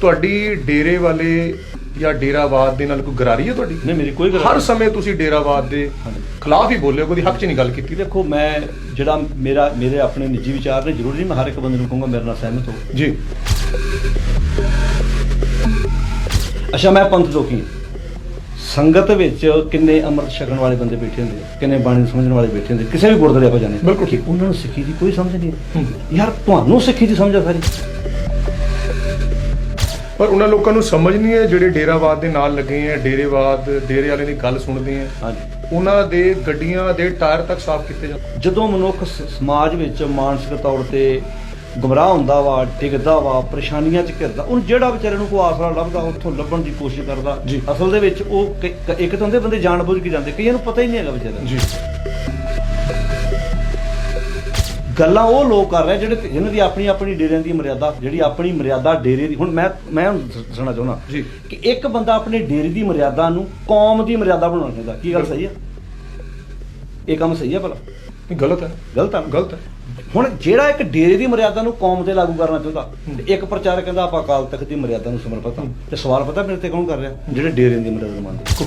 ਤੁਹਾਡੀ ਡੇਰੇ ਵਾਲੇ ਜਾਂ ਡੇਰਾਵਾਦ ਦੇ ਨਾਲ ਕੋਈ ਗਰਾਰੀ ਹੈ ਤੁਹਾਡੀ ਨਹੀਂ ਮੇਰੀ ਕੋਈ ਗੱਲ ਹਰ ਸਮੇਂ ਤੁਸੀਂ ਡੇਰਾਵਾਦ ਦੇ। ਖਿਲਾਫ ਹੀ ਬੋਲੇ ਕੋਈ ਹੱਕ 'ਚ ਨਹੀਂ ਗੱਲ ਕੀਤੀ ਦੇਖੋ ਮੈਂ ਜਿਹੜਾ ਮੇਰਾ ਮੇਰੇ ਆਪਣੇ ਨਿੱਜੀ ਵਿਚਾਰ ਨੇ ਜ਼ਰੂਰੀ ਨਹੀਂ ਮੈਂ ਹਰ ਇੱਕ ਬੰਦੇ ਨੂੰ ਕਹੂੰਗਾ ਮੇਰੇ ਨਾਲ ਸਹਿਮਤ ਹੋ ਜੀ ਅੱਛਾ ਮੈਂ ਪੰਥ ਹਾਂ। ਸੰਗਤ ਵਿੱਚ ਕਿੰਨੇ ਅੰਮ੍ਰਿਤ ਛਕਣ ਵਾਲੇ ਬੰਦੇ ਬੈਠੇ ਹੁੰਦੇ ਕਿੰਨੇ ਬਾਣੀ ਨੂੰ ਸਮਝਣ ਵਾਲੇ ਬੈਠੇ ਹੁੰਦੇ ਕਿਸੇ ਵੀ ਗੁਰਦੁਆਰੇ ਆਪਾਂ ਜਾਂਦੇ। ਬਿਲਕੁਲ। ਕਿ ਉਹਨਾਂ ਨੂੰ ਸਿੱਖੀ ਦੀ ਕੋਈ ਸਮਝ ਨਹੀਂ। ਯਾਰ ਤੁਹਾਨੂੰ ਸਿੱਖੀ ਦੀ ਸਮਝ ਆ ਸਾਰੀ ਪਰ ਉਹਨਾਂ ਲੋਕਾਂ ਨੂੰ ਸਮਝ ਨਹੀਂ ਹੈ ਜਿਹੜੇ ਡੇਰਾਵਾਦ ਦੇ ਨਾਲ ਲੱਗੇ ਹੈ ਡੇਰੇਵਾਦ ਡੇਰੇ ਵਾਲੇ ਦੀ ਗੱਲ ਸੁਣਦੇ ਹਾਂਜੀ। ਉਹਨਾਂ ਦੇ ਗੱਡੀਆਂ ਦੇ ਟਾਇਰ ਤੱਕ ਸਾਫ਼ ਕੀਤੇ ਜਾਂਦੇ ਜਦੋਂ ਮਨੁੱਖ ਸ- ਸਮਾਜ ਵਿੱਚ ਮਾਨਸਿਕ ਤੌਰ ਤੇ ਗੁੰਮਰਾਹ ਹੁੰਦਾ ਵਾ ਡਿੱਗਦਾ ਵਾ ਪਰੇਸ਼ਾਨੀਆਂ 'ਚ ਘਿਰਦਾ ਉਹਨੂੰ ਜਿਹੜਾ ਵਿਚਾਰੇ ਨੂੰ ਕੋਈ ਆਸਰਾ ਲੱਭਦਾ ਉੱਥੋਂ ਲੱਭਣ ਦੀ ਕੋਸ਼ਿਸ਼ ਕਰਦਾ ਜੀ। ਅਸਲ ਦੇ ਵਿੱਚ ਉਹ ਕ- ਕ- ਇੱਕ ਤਾਂ ਹੁੰਦੇ ਬੰਦੇ ਜਾਣਬੁੱਝ ਕੇ ਜਾਂਦੇ ਕਈਆਂ ਨੂੰ ਪਤਾ ਹੀ ਨਹੀਂ ਹੈਗਾ ਵਿਚਾਰੇ ਜੀ। ਗੱਲਾਂ ਉਹ ਲੋਕ ਕਰ ਰਹੇ ਜਿਹੜੇ ਜਿਨ੍ਹਾਂ ਦੀ ਆਪਣੀ ਆਪਣੀ ਡੇਰਿਆਂ ਦੀ ਮਰਿਆਦਾ ਜਿਹੜੀ ਆਪਣੀ ਮਰਿਆਦਾ ਡੇਰੇ ਦੀ ਹੁਣ ਮੈਂ ਮੈਂ ਹੁਣ ਦੱਸਣਾ ਚਾਹੁੰਦਾ। ਕਿ ਇੱਕ ਬੰਦਾ ਆਪਣੇ ਡੇਰੇ ਦੀ ਮਰਿਆਦਾ ਨੂੰ ਕੌਮ ਦੀ ਮਰਿਆਦਾ ਬਣਾਉਣਾ ਚਾਹੁੰਦਾ। ਕੀ ਗੱਲ ਸਹੀ ਹੈ ਇਹ ਕੰਮ ਸਹੀ ਹੈ ਭਲਾ? ਗਲਤ ਹੈ ਗਲਤ ਆ? ਗਲਤ ਹੈ ਹੁਣ ਜਿਹੜਾ ਇੱਕ ਡੇਰੇ ਦੀ ਮਰਿਆਦਾ ਨੂੰ ਕੌਮ ਤੇ ਲਾਗੂ ਕਰਨਾ ਚਾਹੁੰਦਾ ਇੱਕ ਪ੍ਰਚਾਰਕ ਕਹਿੰਦਾ ਆਪਾਂ ਅਕਾਲ ਤਖਤ ਦੀ ਮਰਿਆਦਾ ਨੂੰ ਸਮਰਪਿਤ ਹਾਂ ਤੇ ਸਵਾਲ ਪਤਾ ਮੇਰੇ ਤੇ ਕੌਣ ਕਰ ਰਿਹਾ? ਜਿਹੜੇ ਡੇਰੇ ਦੀ ਮਰਿਆਦਾ ਮੰਨਦੇ।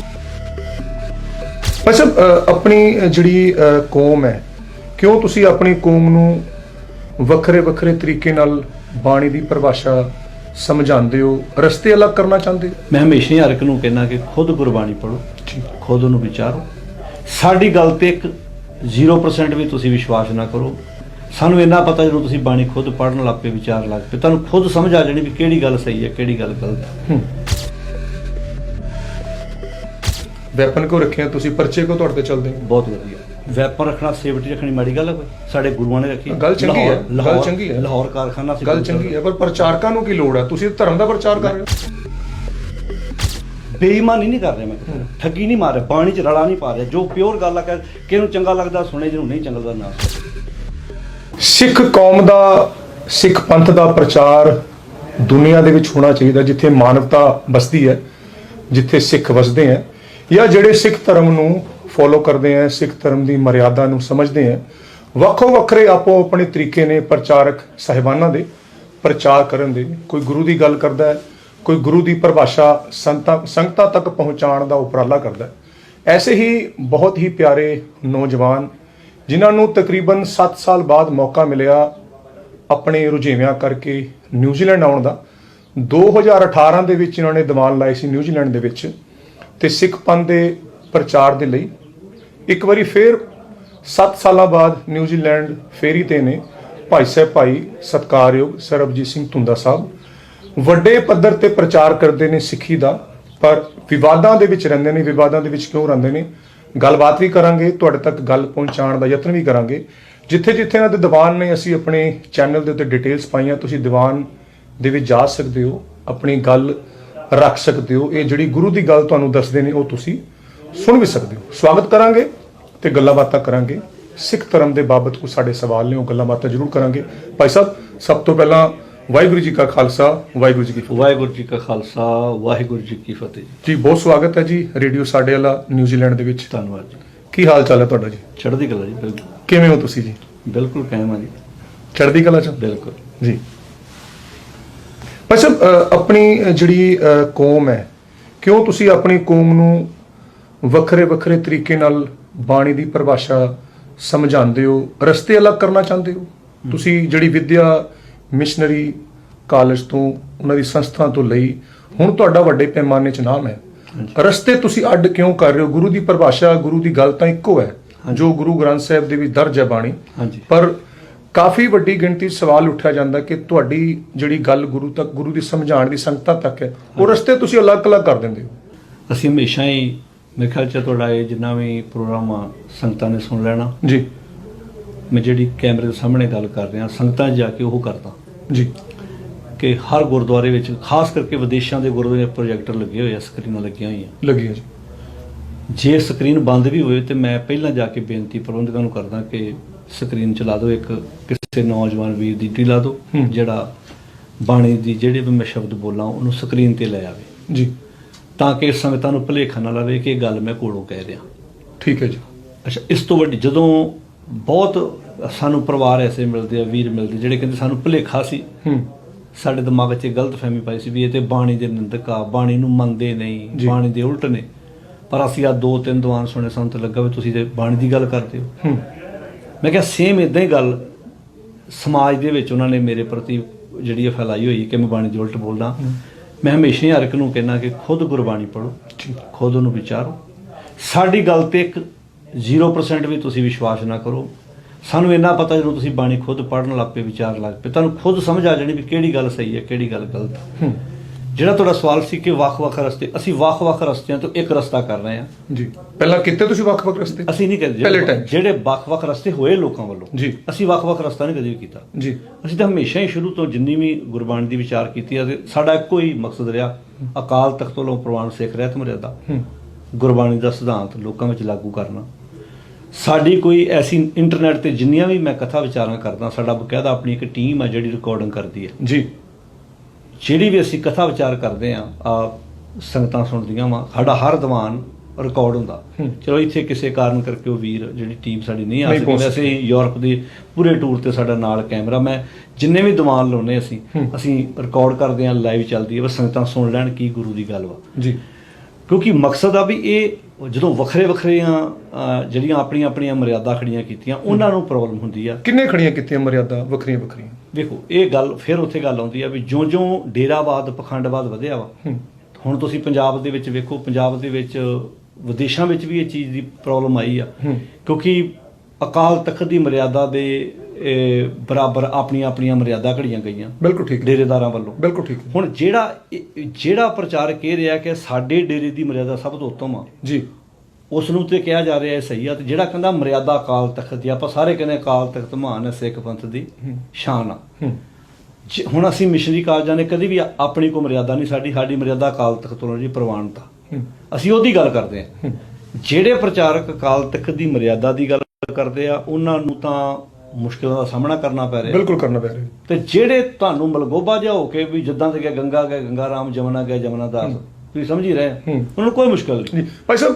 ਅ, ਆਪਣੀ ਜਿਹੜੀ ਕੌਮ ਹੈ ਕਿਉਂ ਤੁਸੀਂ ਆਪਣੀ ਕੌਮ ਨੂੰ ਵੱਖਰੇ ਵੱਖਰੇ ਤਰੀਕੇ ਨਾਲ ਬਾਣੀ ਦੀ ਪਰਿਭਾਸ਼ਾ ਸਮਝਾਉਂਦੇ ਹੋ? ਰਸਤੇ ਅਲੱਗ ਕਰਨਾ ਚਾਹੁੰਦੇ ਹੋ? ਮੈਂ ਹਮੇਸ਼ਾ ਹੀ ਹਰ ਇੱਕ ਨੂੰ ਕਹਿੰਦਾ ਕਿ ਖੁਦ ਗੁਰਬਾਣੀ ਪੜੋ ਖੁਦ ਉਹਨੂੰ ਵਿਚਾਰੋ। ਸਾਡੀ ਗੱਲ ਤੇ ਇੱਕ 0% ਵੀ ਤੁਸੀਂ ਵਿਸ਼ਵਾਸ ਨਾ ਕਰੋ। ਸਾਨੂੰ ਇੰਨਾ ਪਤਾ ਜਦੋਂ ਤੁਸੀਂ ਬਾਣੀ ਖੁਦ ਪੜਨ ਲੱਗ ਪਏ ਵਿਚਾਰ ਲੱਗ ਪਏ ਤੁਹਾਨੂੰ ਖੁਦ ਸਮਝ ਆ ਜਾਣੀ ਵੀ ਕਿਹੜੀ ਗੱਲ ਸਹੀ ਹੈ ਕਿਹੜੀ ਗੱਲ ਗਲਤ ਹੈ। ਵੈਪਨ ਕੋ ਰੱਖਿਆ? ਤੁਸੀਂ ਪਰਚੇ ਕੋ ਤੁਹਾਡੇ ਤੇ ਚੱਲਦੇ ਬਹੁਤ ਵਧੀਆ। ਵੈਪਨ ਰੱਖਣਾ ਸੇਫਟੀ ਰੱਖਣੀ ਮਾੜੀ ਗੱਲ ਹੈ ਕੋਈ? ਸਾਡੇ ਗੁਰੂਆਂ ਨੇ ਰੱਖੀ। ਗੱਲ ਚੰਗੀ ਹੈ, ਲਾਹੌਰ- ਗੱਲ ਚੰਗੀ ਹੈ। ਲਾਹੌਰ ਕਾਰਖਾਨਾ ਸੀ ਗੱਲ ਚੰਗੀ ਹੈ ਪਰ ਪ੍ਰਚਾਰਕਾਂ ਨੂੰ ਕੀ ਲੋੜ ਹੈ? ਤੁਸੀਂ ਧਰਮ ਦਾ ਪ੍ਰਚਾਰ ਕਰ ਰਹੇ ਹੋ। ਬੇਈਮਾਨੀ ਨਹੀਂ ਕਰ ਰਿਹਾ ਮੈਂ। ਠੱਗੀ ਨਹੀਂ ਮਾਰ ਰਿਹਾ ਬਾਣੀ ਚ ਰਲਾ ਨਹੀਂ ਪਾ ਰਿਹਾ। ਜੋ ਪਿਓਰ ਗੱਲ ਆ ਕਿ ਕਿਹਨੂੰ ਚੰਗਾ ਲੱਗਦਾ ਸੁਣੇ ਜਿਹਨੂੰ ਨਹੀਂ ਚੰਗਾ ਲੱਗਦਾ ਨਾ ਸਿੱਖ ਕੌਮ ਦਾ ਸਿੱਖ ਪੰਥ ਦਾ ਪ੍ਰਚਾਰ ਦੁਨੀਆ ਦੇ ਵਿੱਚ ਹੋਣਾ ਚਾਹੀਦਾ ਜਿੱਥੇ ਮਾਨਵਤਾ ਬਸਦੀ ਹੈ ਜਿੱਥੇ ਸਿੱਖ ਵਸਦੇ ਹੈ ਜਾਂ ਜਿਹੜੇ ਸਿੱਖ ਧਰਮ ਨੂੰ ਫੋਲੋ ਕਰਦੇ ਹੈ ਸਿੱਖ ਧਰਮ ਦੀ ਮਰਿਆਦਾ ਨੂੰ ਸਮਝਦੇ ਹੈ ਵੱਖੋ ਵੱਖਰੇ ਆਪੋ ਆਪਣੇ ਤਰੀਕੇ ਨੇ ਪ੍ਰਚਾਰਕ ਸਾਹਿਬਾਨਾਂ ਦੇ ਪ੍ਰਚਾਰ ਕਰਨ ਦੇ। ਕੋਈ ਗੁਰੂ ਦੀ ਗੱਲ ਕਰਦਾ ਹੈ, ਕੋਈ ਗੁਰੂ ਦੀ ਪਰਿਭਾਸ਼ਾ ਸੰਤਾਂ, ਸੰਗਤਾਂ ਤੱਕ ਪਹੁੰਚਾਉਣ ਦਾ ਉਪਰਾਲਾ ਕਰਦਾ ਹੈ। ਐਸੇ ਹੀ ਬਹੁਤ ਹੀ ਪਿਆਰੇ ਨੌਜਵਾਨ, ਜਿਨ੍ਹਾਂ ਨੂੰ ਤਕਰੀਬਨ 7 ਸਾਲ ਬਾਅਦ ਮੌਕਾ ਮਿਲਿਆ ਆਪਣੇ ਰੁਝੇਵਿਆਂ ਕਰਕੇ ਨਿਊਜ਼ੀਲੈਂਡ ਆਉਣ ਦਾ। 2018 ਦੇ ਵਿੱਚ ਇਹਨਾਂ ਨੇ ਦੀਵਾਨ ਲਾਏ ਸੀ ਨਿਊਜ਼ੀਲੈਂਡ ਦੇ ਵਿੱਚ ਤੇ ਸਿੱਖ ਪੰਥ ਦੇ ਪ੍ਰਚਾਰ ਦੇ ਲਈ ਇੱਕ ਵਾਰੀ ਫੇਰ 7 ਸਾਲਾਂ ਬਾਅਦ ਨਿਊਜ਼ੀਲੈਂਡ ਫੇਰੀ ਤੇ ਨੇ ਭਾਈ ਸਾਹਿਬ, ਭਾਈ ਸਤਕਾਰਯੋਗ ਸਰਬਜੀਤ ਸਿੰਘ ਤੁੰਦਾ ਸਾਹਿਬ। ਵੱਡੇ ਪੱਧਰ ਤੇ ਪ੍ਰਚਾਰ ਕਰਦੇ ਨੇ ਸਿੱਖੀ ਦਾ, ਪਰ ਵਿਵਾਦਾਂ ਦੇ ਵਿੱਚ ਰਹਿੰਦੇ ਨੇ, ਵਿਵਾਦਾਂ ਦੇ ਵਿੱਚ ਕਿਉਂ ਰਹਿੰਦੇ ਨੇ? ਗੱਲਬਾਤ ਵੀ ਕਰਾਂਗੇ, ਤੁਹਾਡੇ ਤੱਕ ਗੱਲ ਪਹੁੰਚਾਉਣ ਦਾ ਯਤਨ ਵੀ ਕਰਾਂਗੇ। ਜਿੱਥੇ ਜਿੱਥੇ ਇਹਨਾਂ ਦੇ ਦੀਵਾਨ ਨੇ, ਅਸੀਂ ਆਪਣੇ ਚੈਨਲ ਦੇ ਉੱਤੇ ਡਿਟੇਲਸ ਪਾਈਆਂ, ਤੁਸੀਂ ਦੀਵਾਨ ਦੇ ਵਿੱਚ ਜਾ ਸਕਦੇ ਹੋ, ਆਪਣੀ ਗੱਲ ਰੱਖ ਸਕਦੇ ਹੋ। ਇਹ ਜਿਹੜੀ ਗੁਰੂ ਦੀ ਗੱਲ ਤੁਹਾਨੂੰ ਦੱਸਦੇ ਨੇ, ਉਹ ਤੁਸੀਂ ਸੁਣ ਵੀ ਸਕਦੇ ਹੋ। ਸਵਾਗਤ ਕਰਾਂਗੇ ਤੇ ਗੱਲਾਂ ਬਾਤਾਂ ਕਰਾਂਗੇ। ਸਿੱਖ ਧਰਮ ਦੇ ਬਾਬਤ ਕੋਈ ਸਾਡੇ ਸਵਾਲ ਨੇ ਉਹ ਗੱਲਾਂ ਬਾਤਾਂ ਜ਼ਰੂਰ ਕਰਾਂਗੇ। ਭਾਈ ਸਾਹਿਬ ਸਭ ਤੋਂ ਪਹਿਲਾਂ ਵਾਹਿਗੁਰੂ ਜੀ ਕਾ ਖਾਲਸਾ ਵਾਹਿਗੁਰੂ ਜੀ ਕੀ ਫਤਿਹ। ਵਾਹਿਗੁਰੂ ਜੀ ਕਾ ਖਾਲਸਾ ਵਾਹਿਗੁਰੂ ਜੀ ਕੀ ਫਤਿਹ ਜੀ। ਬਹੁਤ ਸਵਾਗਤ ਹੈ ਜੀ ਰੇਡੀਓ ਸਾਡੇ ਵਾਲਾ ਨਿਊਜ਼ੀਲੈਂਡ ਦੇ ਵਿੱਚ। ਧੰਨਵਾਦ ਜੀ। ਕੀ ਹਾਲ ਚਾਲ ਹੈ ਤੁਹਾਡਾ ਜੀ? ਚੜ੍ਹਦੀ ਕਲਾ ਜੀ ਬਿਲਕੁਲ। ਕਿਵੇਂ ਹੋ ਤੁਸੀਂ ਜੀ? ਬਿਲਕੁਲ ਕਾਇਮ ਆ ਜੀ। ਚੜ੍ਹਦੀ ਕਲਾ ਚ? ਬਿਲਕੁਲ। ਜੀ। ਭਾਈ ਸਾਹਿਬ ਆਪਣੀ ਜਿਹੜੀ ਕੌਮ ਹੈ ਕਿਉਂ ਤੁਸੀਂ ਆਪਣੀ ਕੌਮ ਨੂੰ ਵੱਖਰੇ ਵੱਖਰੇ ਤਰੀਕੇ ਨਾਲ ਬਾਣੀ ਦੀ ਪਰਿਭਾਸ਼ਾ ਸਮਝਾਉਂਦੇ ਹੋ ਰਸਤੇ ਅਲੱਗ ਕਰਨਾ ਚਾਹੁੰਦੇ ਹੋ? ਤੁਸੀਂ ਜਿਹੜੀ ਵਿਦਿਆ ਮਿਸ਼ਨਰੀ ਕਾਲਜ ਤੋਂ ਉਹਨਾਂ ਦੀ ਸੰਸਥਾ ਤੋਂ ਲਈ ਹੁਣ ਤੁਹਾਡਾ ਵੱਡੇ ਪੈਮਾਨੇ 'ਚ ਨਾਮ ਹੈ। ਰਸਤੇ ਤੁਸੀਂ ਅੱਡ ਕਿਉਂ ਕਰ ਰਹੇ ਹੋ? ਗੁਰੂ ਦੀ ਪਰਿਭਾਸ਼ਾ ਗੁਰੂ ਦੀ ਗੱਲ ਤਾਂ ਇੱਕੋ ਹੈ ਜੋ ਗੁਰੂ ਗ੍ਰੰਥ ਸਾਹਿਬ ਦੇ ਵਿੱਚ ਦਰਜ ਹੈ ਬਾਣੀ। ਪਰ ਕਾਫੀ ਵੱਡੀ ਗਿਣਤੀ ਸਵਾਲ ਉੱਠਿਆ ਜਾਂਦਾ ਕਿ ਤੁਹਾਡੀ ਜਿਹੜੀ ਗੱਲ ਗੁਰੂ ਤੱਕ ਗੁਰੂ ਦੀ ਸਮਝਾਉਣ ਦੀ ਸੰਗਤਾਂ ਤੱਕ ਹੈ ਉਹ ਰਸਤੇ ਤੁਸੀਂ ਅਲੱਗ-ਅਲੱਗ ਕਰ ਦਿੰਦੇ ਹੋ। ਅਸੀਂ ਹਮੇਸ਼ਾ ਹੀ ਮੇਰੇ ਖਿਆਲ ਚ ਤੁਹਾਡਾ ਇਹ ਜਿੰਨਾ ਵੀ ਪ੍ਰੋਗਰਾਮ ਆ ਸੰਗਤਾਂ ਨੇ ਸੁਣ ਲੈਣਾ। ਜੀ। ਮੈਂ ਜਿਹੜੀ ਕੈਮਰੇ ਦੇ ਸਾਹਮਣੇ ਗੱਲ ਕਰ ਰਿਹਾ ਸੰਗਤਾਂ 'ਚ ਜਾ ਕੇ ਉਹ ਕਰਦਾ। ਜੀ। ਕਿ ਹਰ ਗੁਰਦੁਆਰੇ ਵਿੱਚ ਖਾਸ ਕਰਕੇ ਵਿਦੇਸ਼ਾਂ ਦੇ ਗੁਰਦੁਆਰੇ ਪ੍ਰੋਜੈਕਟਰ ਲੱਗੇ ਹੋਏ ਆ ਸਕਰੀਨਾਂ ਲੱਗੀਆਂ ਹੋਈਆਂ। ਲੱਗੀ ਹੈ ਜੀ। ਜੇ ਸਕਰੀਨ ਬੰਦ ਵੀ ਹੋਵੇ ਤੇ ਮੈਂ ਪਹਿਲਾਂ ਜਾ ਕੇ ਬੇਨਤੀ ਪ੍ਰਬੰਧਕਾਂ ਨੂੰ ਕਰਦਾ ਕਿ ਸਕਰੀਨ ਚਲਾ ਦਿਓ ਇੱਕ ਕਿਸੇ ਨੌਜਵਾਨ ਵੀਰ ਦੀ ਟੀ ਲਾ ਦਿਓ। ਜਿਹੜਾ ਬਾਣੀ ਦੀ ਜਿਹੜੇ ਵੀ ਮੈਂ ਸ਼ਬਦ ਬੋਲਾਂ ਉਹਨੂੰ ਸਕਰੀਨ ਤੇ ਲੈ ਆਵੇ। ਜੀ। ਤਾਂ ਕਿ ਸੰਗਤਾਂ ਨੂੰ ਭੁਲੇਖਾ ਨਾ ਲਵੇ ਕਿ ਇਹ ਗੱਲ ਮੈਂ ਕੋਲੋਂ ਕਹਿ ਰਿਹਾ। ਠੀਕ ਹੈ ਜੀ। ਅੱਛਾ ਇਸ ਤੋਂ ਵੱਡੀ ਜਦੋਂ ਬਹੁਤ ਸਾਨੂੰ ਪਰਿਵਾਰ ਐਸੇ ਮਿਲਦੇ ਆ ਵੀਰ ਮਿਲਦੇ ਜਿਹੜੇ ਕਹਿੰਦੇ ਸਾਨੂੰ ਭੁਲੇਖਾ ਸੀ ਹੂੰ। ਸਾਡੇ ਦਿਮਾਗ 'ਚ ਇਹ ਗਲਤਫਹਿਮੀ ਪਾਈ ਸੀ ਵੀ ਇਹ ਤੇ ਬਾਣੀ ਦੇ ਨਿੰਦਕ ਆ ਬਾਣੀ ਨੂੰ ਮੰਨਦੇ। ਨਹੀਂ ਬਾਣੀ ਦੇ ਉਲਟ ਨੇ। ਪਰ ਅਸੀਂ ਆ ਦੋ ਤਿੰਨ ਦੀਵਾਨ ਸੁਣੇ ਸਾਨੂੰ ਤਾਂ ਲੱਗਾ ਵੀ ਤੁਸੀਂ ਤੇ ਬਾਣੀ ਦੀ ਗੱਲ ਕਰਦੇ ਹੋ। ਹੂੰ। ਮੈਂ ਕਿਹਾ ਸੇਮ ਇਦਾਂ ਹੀ ਗੱਲ ਸਮਾਜ ਦੇ ਵਿੱਚ ਉਹਨਾਂ ਨੇ ਮੇਰੇ ਪ੍ਰਤੀ ਜਿਹੜੀ ਫੈਲਾਈ ਹੋਈ ਕਿ ਮੈਂ ਬਾਣੀ ਦੇ ਉਲਟ ਬੋਲਦਾ। ਮੈਂ ਹਮੇਸ਼ਾ ਹੀ ਹਰ ਇੱਕ ਨੂੰ ਕਹਿੰਦਾ ਕਿ ਖੁਦ ਗੁਰਬਾਣੀ ਪੜੋ ਖੁਦ ਉਹਨੂੰ ਵਿਚਾਰੋ। ਸਾਡੀ ਗੱਲ ਤੇ ਇੱਕ 0% ਵੀ ਤੁਸੀਂ ਵਿਸ਼ਵਾਸ ਨਾ ਕਰੋ। ਸਾਨੂੰ ਇੰਨਾ ਪਤਾ ਜਦੋਂ ਤੁਸੀਂ ਬਾਣੀ ਖੁਦ ਪੜਨ ਲੱਗ ਪਏ ਵਿਚਾਰ ਲੱਗ ਪਏ, ਤੁਹਾਨੂੰ ਖੁਦ ਸਮਝ ਆ ਜਾਣੀ ਵੀ ਕਿਹੜੀ ਗੱਲ ਸਹੀ ਹੈ, ਕਿਹੜੀ ਗੱਲ ਗਲਤ ਹੈ। ਜਿਹੜਾ ਤੁਹਾਡਾ ਸਵਾਲ ਸੀ ਕਿ ਵੱਖ-ਵੱਖ ਰਸਤੇ ਅਸੀਂ ਵੱਖ-ਵੱਖ ਰਸਤਿਆਂ ਤੋਂ ਇੱਕ ਰਸਤਾ ਕਰ ਰਹੇ ਹਾਂ। ਜੀ। ਪਹਿਲਾਂ ਕਿਤੇ ਤੁਸੀਂ ਵੱਖ-ਵੱਖ ਰਸਤੇ? ਅਸੀਂ ਨਹੀਂ ਕਰਦੇ ਪਹਿਲੇ ਜਿਹੜੇ- ਵੱਖ-ਵੱਖ ਰਸਤੇ ਹੋਏ ਲੋਕਾਂ ਵੱਲੋਂ ਜੀ। ਅਸੀਂ ਵੱਖ-ਵੱਖ ਰਸਤਾ ਨਹੀਂ ਕਦੇ ਵੀ ਕੀਤਾ। ਜੀ। ਅਸੀਂ ਤਾਂ ਹਮੇਸ਼ਾ ਹੀ ਸ਼ੁਰੂ ਤੋਂ ਜਿੰਨੀ ਵੀ ਗੁਰਬਾਣੀ ਦੀ ਵਿਚਾਰ ਕੀਤੀ ਹੈ ਸਾਡਾ ਇੱਕੋ ਹੀ ਮਕਸਦ ਰਿਹਾ ਅਕਾਲ ਤਖਤ ਵੱਲੋਂ ਪ੍ਰਵਾਨ ਸਿੱਖ ਰਹਿਤ ਮਰਿਆਦਾ। ਗੁਰਬਾਣੀ ਦਾ ਸਿਧਾਂਤ ਲੋਕਾਂ ਵਿੱਚ ਲਾਗੂ ਕਰਨਾ। ਸਾਡੀ ਕੋਈ ਐਸੀ ਇੰਟਰਨੈਟ ਤੇ ਜਿੰਨੀਆਂ ਵੀ ਮੈਂ ਕਥਾ ਵਿਚਾਰਾਂ ਕਰਦਾ ਸਾਡਾ ਬਕਾਇਦਾ ਆਪਣੀ ਇੱਕ ਟੀਮ ਹੈ ਜਿਹੜੀ ਰਿਕਾਰਡਿੰਗ ਕਰਦੀ ਹੈ। ਜੀ। ਜਿਹੜੀ ਵੀ ਅਸੀਂ ਕਥਾ ਵਿਚਾਰ ਕਰਦੇ ਆ ਆ ਸੰਗਤਾਂ ਸੁਣਦੀਆਂ ਵਾ ਸਾਡਾ ਹਰ ਦੀਵਾਨ ਰਿਕਾਰਡ ਹੁੰਦਾ। ਚਲੋ ਇੱਥੇ ਕਿਸੇ ਕਾਰਨ ਕਰਕੇ ਉਹ ਵੀਰ ਜਿਹੜੀ ਟੀਮ ਸਾਡੀ ਨਹੀਂ ਆ ਸਕੀ ਵੈਸੇ ਹੀ ਯੂਰਪ ਦੇ ਪੂਰੇ ਟੂਰ ਤੇ ਸਾਡਾ ਨਾਲ ਕੈਮਰਾ ਮੈਂ ਜਿੰਨੇ ਵੀ ਦੀਵਾਨ ਲਾਉਨੇ ਅਸੀਂ। ਅਸੀਂ ਰਿਕਾਰਡ ਕਰਦੇ ਆ ਲਾਈਵ ਚੱਲਦੀ ਹੈ ਬਸ ਸੰਗਤਾਂ ਸੁਣ ਲੈਣ ਕੀ ਗੁਰੂ ਦੀ ਗੱਲ ਵਾ ਜੀ ਕਿਉਂਕਿ ਮਕਸਦ ਆ ਵੀ ਇਹ ਜਦੋਂ ਵੱਖਰੇ ਵੱਖਰੀਆਂ ਜਿਹੜੀਆਂ ਆਪਣੀਆਂ ਆਪਣੀਆਂ ਮਰਿਆਦਾ ਖੜੀਆਂ ਕੀਤੀਆਂ ਉਹਨਾਂ ਨੂੰ ਪ੍ਰੋਬਲਮ ਹੁੰਦੀ ਆ। ਕਿੰਨੇ ਖੜੀਆਂ ਕੀਤੀਆਂ ਮਰਿਆਦਾ ਵੱਖਰੀਆਂ ਵੱਖਰੀਆਂ? ਵੇਖੋ ਇਹ ਗੱਲ ਫਿਰ ਉੱਥੇ ਗੱਲ ਆਉਂਦੀ ਆ ਵੀ ਜਿਉਂ-ਜਿਉਂ ਡੇਰਾਵਾਦ ਪਖੰਡਵਾਦ ਵਧਿਆ ਵਾ ਹੁਣ ਤੁਸੀਂ ਪੰਜਾਬ ਦੇ ਵਿੱਚ ਵੇਖੋ ਪੰਜਾਬ ਦੇ ਵਿੱਚ ਵਿਦੇਸ਼ਾਂ ਵਿੱਚ ਵੀ ਇਹ ਚੀਜ਼ ਦੀ ਪ੍ਰੋਬਲਮ ਆਈ ਆ। ਕਿਉਂਕਿ ਅਕਾਲ ਤਖਤ ਦੀ ਮਰਿਆਦਾ ਦੇ ਇਹ, ਬਰਾਬਰ ਆਪਣੀਆਂ ਆਪਣੀਆਂ ਮਰਿਆਦਾ ਘੜੀਆਂ ਗਈਆਂ। ਬਿਲਕੁਲ ਠੀਕ। ਡੇਰੇਦਾਰਾਂ ਵੱਲੋਂ। ਬਿਲਕੁਲ ਠੀਕ। ਹੁਣ ਜਿਹੜਾ ਇਹ- ਜਿਹੜਾ ਪ੍ਰਚਾਰਕ ਇਹ ਰਿਹਾ ਕਿ ਸਾਡੇ ਡੇਰੇ ਦੀ ਮਰਿਆਦਾ ਸਭ ਤੋਂ ਉੱਤਮ ਆ। ਜੀ। ਉਸ ਨੂੰ ਤੇ ਕਿਹਾ ਜਾ ਰਿਹਾ ਹੈ ਸਹੀ ਆ ਤੇ ਜਿਹੜਾ ਕਹਿੰਦਾ ਮਰਿਆਦਾ ਅਕਾਲ ਤਖਤ ਦੀ ਆਪਾਂ ਸਾਰੇ ਕਹਿੰਦੇ ਅਕਾਲ ਤਖਤ ਮਹਾਨ ਹੈ ਸਿੱਖ ਪੰਥ ਦੀ। ਸ਼ਾਨ ਆ। ਹੂੰ। ਜੇ- ਹੁਣ ਅਸੀਂ ਮਿਸ਼ਨਰੀ ਕਾਲਜਾਂ ਨੇ ਕਦੀ ਵੀ ਆਪਣੀ ਕੋ ਮਰਿਆਦਾ ਨਹੀਂ ਸਾਡੀ ਸਾਡੀ ਮਰਿਆਦਾ ਅਕਾਲ ਤਖਤ ਤੋਂ ਜੀ ਪ੍ਰਵਾਨਤਾ। ਹੂੰ। ਅਸੀਂ ਉਹਦੀ ਗੱਲ ਕਰਦੇ ਹਾਂ। ਜਿਹੜੇ ਪ੍ਰਚਾਰਕ ਅਕਾਲ ਤਖਤ ਦੀ ਮਰਿਆਦਾ ਦੀ ਗੱਲ ਕਰਦੇ ਆ ਉਹਨਾਂ ਨੂੰ ਤਾਂ ਮੁਸ਼ਕਲਾਂ ਦਾ ਸਾਹਮਣਾ ਕਰਨਾ ਪੈ ਰਿਹਾ। ਬਿਲਕੁਲ ਕਰਨਾ ਪੈ ਰਿਹਾ। ਤੇ ਜਿਹੜੇ ਤੁਹਾਨੂੰ ਮਲਗੋਬਾ ਜਿਹਾ ਹੋ ਕੇ ਵੀ ਜਿੱਦਾਂ ਤੇ ਗਿਆ ਗੰਗਾ ਗਿਆ ਗੰਗਾ ਰਾਮ ਜਮਨਾ ਗਿਆ ਜਮਨਾ ਦਾਸ। ਤੁਸੀਂ ਸਮਝ ਹੀ ਰਹੇ। ਉਹਨਾਂ ਨੂੰ ਕੋਈ ਮੁਸ਼ਕਲ ਨਹੀਂ। ਜੀ। ਭਾਈ ਸਾਹਿਬ